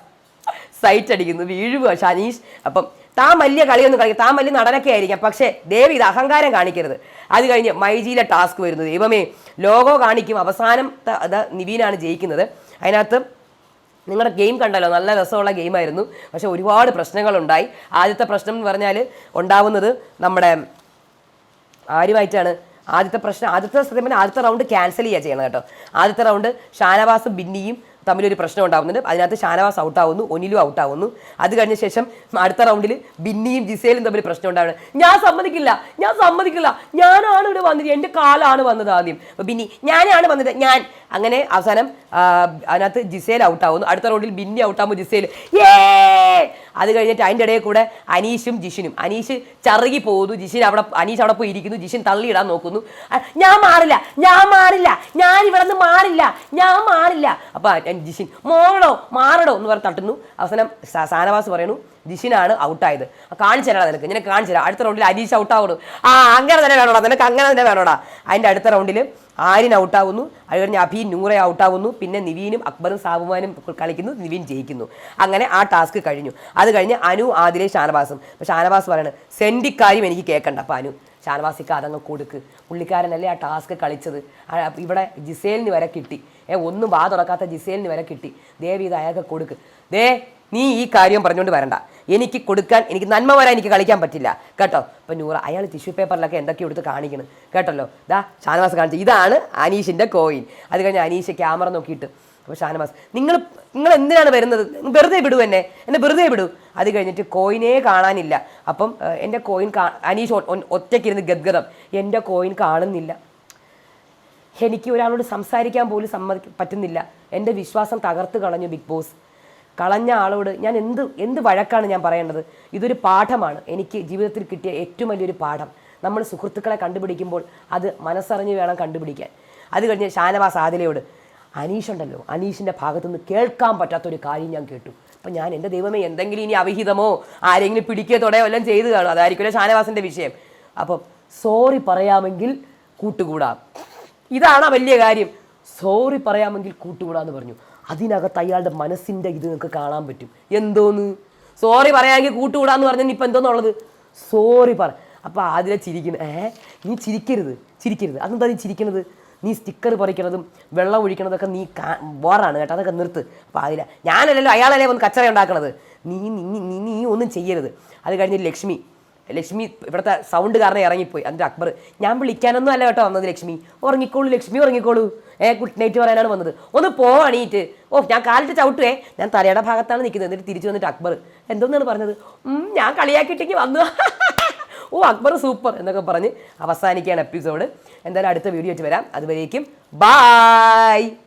സൈറ്റ് അടിക്കുന്നു വീഴുക ഷാനീഷ്. അപ്പം താൻ വലിയ കളിയൊന്നും കളിക്കും താൻ വലിയ നടനൊക്കെ ആയിരിക്കാം. പക്ഷേ ദേവി ഇത് അഹങ്കാരം കാണിക്കരുത്. അത് കഴിഞ്ഞ് മൈജിയിലെ ടാസ്ക് വരുന്നത് ദൈവമേ ലോഗോ കാണിക്കും. അവസാനം അത് നിവീനാണ് ജയിക്കുന്നത്. അതിനകത്ത് നിങ്ങളുടെ ഗെയിം കണ്ടല്ലോ നല്ല രസമുള്ള ഗെയിമായിരുന്നു പക്ഷേ ഒരുപാട് പ്രശ്നങ്ങളുണ്ടായി. ആദ്യത്തെ പ്രശ്നം എന്ന് പറഞ്ഞാൽ ഉണ്ടാവുന്നത് നമ്മുടെ ആരുമായിട്ടാണ്? ആദ്യത്തെ പ്രശ്നം ആദ്യത്തെ സത്യം ആദ്യത്തെ റൗണ്ട് ക്യാൻസൽ ചെയ്യുക ചെയ്യണം കേട്ടോ. ആദ്യത്തെ റൗണ്ട് ഷാനവാസും ബിന്നിയും തമ്മിലൊരു പ്രശ്നം ഉണ്ടാകുന്നുണ്ട് അതിനകത്ത് ഷാനവാസ് ഔട്ടാവുന്നു ഒനിലും ഔട്ടാവുന്നു അത് കഴിഞ്ഞ ശേഷം അടുത്ത റൗണ്ടിൽ ബിന്നിയും ജിസേലും തമ്മിൽ പ്രശ്നം ഉണ്ടാവുന്നത് ഞാൻ സമ്മതിക്കില്ല ഞാൻ സമ്മതിക്കില്ല. ഞാനാണ് ഇവിടെ വന്നത്. എന്റെ കാലാണ് വന്നത് ആദ്യം. അപ്പോൾ ബിന്നി ഞാനാണ് വന്നത്. ഞാൻ. അങ്ങനെ അവസാനം അതിനകത്ത് ജിസേൽ ഔട്ടാവുന്നു അടുത്ത റൗണ്ടിൽ ബിന്നി ഔട്ടാകുമ്പോൾ ജിസേൽ ഏ അത് കഴിഞ്ഞിട്ട് അതിന്റെ ഇടയിൽ കൂടെ അനീഷും ജിഷിനും. അനീഷ് ചറുകി പോകുന്നു ജിഷിൻ അവിടെ അനീഷ് അവിടെ പോയി ഇരിക്കുന്നു. ജിഷിൻ തള്ളിയിടാൻ നോക്കുന്നു. ഞാൻ മാറില്ല. ഞാൻ മാറില്ല. ഞാൻ ഇവിടെ നിന്ന് മാറില്ല. ഞാൻ മാറില്ല. അപ്പോൾ ജിഷിൻ മോളോ മാറണോ? എന്ന് പറഞ്ഞ് തട്ടുന്നു. അവസാനം സാനവാസ് പറയുന്നു ജിഷിനാണ് ഔട്ടായത്. കാണിച്ചു തരാം നിനക്ക്. ഇങ്ങനെ കാണിച്ചു തരാം. അടുത്ത റൗണ്ടിൽ അനീഷ് ഔട്ടാവുള്ളൂ ആ അങ്ങനെ തന്നെ വേണോടാ. നിനക്ക് അങ്ങനെ തന്നെ വേണോടാ. അതിന്റെ അടുത്ത റൗണ്ടിൽ ആര്യൻ ഔട്ടാവുന്നു. അത് കഴിഞ്ഞ് അഭി നൂറെ ഔട്ടാവുന്നു. പിന്നെ നിവീനും അക്ബറും സാബുമാനും കളിക്കുന്നു. നിവീൻ ജയിക്കുന്നു. അങ്ങനെ ആ ടാസ്ക് കഴിഞ്ഞു. അത് കഴിഞ്ഞ് അനു ആദിലെ ഷാനവാസും. അപ്പോൾ ഷാനവാസ് പറയണത് സെൻഡിക്കാര്യം എനിക്ക് കേൾക്കണ്ട അപ്പോൾ അനു. ഷാനവാസിക്ക് അതങ്ങ് കൊടുക്ക്. പുള്ളിക്കാരനല്ലേ ആ ടാസ്ക് കളിച്ചത്? ഇവിടെ ജിസേലിന് വരെ കിട്ടി. ഏ ഒന്നും വാ തുറക്കാത്ത ജിസേലിന് വരെ കിട്ടി. ദേവി ഇത് അയാൾക്ക് കൊടുക്ക്. ദേ നീ ഈ കാര്യം പറഞ്ഞുകൊണ്ട് വരണ്ട. എനിക്ക് കൊടുക്കാൻ എനിക്ക് നന്മ വരാൻ എനിക്ക് കളിക്കാൻ പറ്റില്ല. കേട്ടോ? ഇപ്പം നൂറ് അയാൾ ടിഷ്യൂ പേപ്പറിലൊക്കെ എന്തൊക്കെ എടുത്ത് കാണിക്കണം. കേട്ടല്ലോ? ദാ ഷാനവാസ് കാണിച്ചു ഇതാണ് അനീഷിന്റെ കോയിൻ അത് കഴിഞ്ഞ് അനീഷ് ക്യാമറ നോക്കിയിട്ട് അപ്പോൾ ഷാനവാസ് നിങ്ങൾ നിങ്ങൾ എന്തിനാണ് വരുന്നത്? വെറുതെ വിടൂ എന്നെ. എന്നെ വെറുതെ വിടൂ. അത് കഴിഞ്ഞിട്ട് കോയിനേ കാണാനില്ല. അപ്പം എന്റെ കോയിൻ കാ അനീഷ് ഒറ്റയ്ക്കിരുന്ന് ഗദ്ഗതം എന്റെ കോയിൻ കാണുന്നില്ല. എനിക്ക് ഒരാളോട് സംസാരിക്കാൻ പോലും സമ്മതി പറ്റുന്നില്ല. എന്റെ വിശ്വാസം തകർത്ത് കളഞ്ഞു ബിഗ് ബോസ്. കളഞ്ഞ ആളോട് ഞാൻ എന്ത് എന്ത് വഴക്കാണ് ഞാൻ പറയേണ്ടത്? ഇതൊരു പാഠമാണ്. എനിക്ക് ജീവിതത്തിൽ കിട്ടിയ ഏറ്റവും വലിയൊരു പാഠം. നമ്മൾ സുഹൃത്തുക്കളെ കണ്ടുപിടിക്കുമ്പോൾ അത് മനസ്സറിഞ്ഞ് വേണം കണ്ടുപിടിക്കാൻ. അത് കഴിഞ്ഞ് ഷാനവാസ് ആദിലയോട് അനീഷുണ്ടല്ലോ അനീഷിന്റെ ഭാഗത്തുനിന്ന് കേൾക്കാൻ പറ്റാത്തൊരു കാര്യം ഞാൻ കേട്ടു. അപ്പം ഞാൻ എന്റെ ദൈവമേ എന്തെങ്കിലും ഇനി അവിഹിതമോ ആരെങ്കിലും പിടിക്കുക തുടയോ എല്ലാം ചെയ്തു കാണും. അതായിരിക്കുമല്ലോ ഷാനവാസിന്റെ വിഷയം. അപ്പം സോറി പറയാമെങ്കിൽ കൂട്ടുകൂടാം. ഇതാണ് വലിയ കാര്യം. സോറി പറയാമെങ്കിൽ കൂട്ടുകൂടാന്ന് പറഞ്ഞു. അതിനകത്ത് അയാളുടെ മനസ്സിന്റെ ഇത് നിങ്ങൾക്ക് കാണാൻ പറ്റും. എന്തോന്ന്? സോറി പറയാമെങ്കിൽ കൂട്ടുകൂടാന്ന് പറഞ്ഞാൽ ഇപ്പം എന്തോന്നുള്ളത്? സോറി പറ. അപ്പോൾ അതിലെ ചിരിക്കുന്നു. ഏ? നീ ചിരിക്കരുത്. ചിരിക്കരുത്. അതെന്താ നീ ചിരിക്കണത്? നീ സ്റ്റിക്കർ പറിക്കണതും വെള്ളം ഒഴിക്കണതൊക്കെ നീ കാ- ബോറാണ് കേട്ടോ. അതൊക്കെ നിർത്ത്. അപ്പം അതില ഞാനല്ലല്ലോ അയാളല്ലേ വന്ന് കച്ചറ ഉണ്ടാക്കണത്. നീ നീ നീ നീ ഒന്നും ചെയ്യരുത്. അത് കഴിഞ്ഞ് ലക്ഷ്മി ലക്ഷ്മി ഇവിടുത്തെ സൗണ്ട് കാരണം ഇറങ്ങിപ്പോയി. അതിന്റെ അക്ബർ. ഞാൻ വിളിക്കാനൊന്നും അല്ല കേട്ടോ വന്നത് ലക്ഷ്മി. ഉറങ്ങിക്കോളൂ ലക്ഷ്മി ഉറങ്ങിക്കോളൂ. ഏ ഗുഡ് നൈറ്റ് പറയാനാണ് വന്നത്. ഒന്ന് പോ അണീറ്റ്. ഓ ഞാൻ കാലിട്ട് ചവിട്ടുവേ. ഞാൻ തലയുടെ ഭാഗത്താണ് നിൽക്കുന്നത്. എന്നിട്ട് തിരിച്ചു വന്നിട്ട് അക്ബർ എന്തോന്നാണ് പറഞ്ഞത്? ഞാൻ കളിയാക്കിയിട്ടെങ്കിൽ വന്നു. ഓ അക്ബർ സൂപ്പർ എന്നൊക്കെ പറഞ്ഞ് അവസാനിക്കുകയാണ് എപ്പിസോഡ് എന്തായാലും അടുത്ത വീഡിയോ ആയിട്ട് വരാം. അതുവരേക്കും ബായ്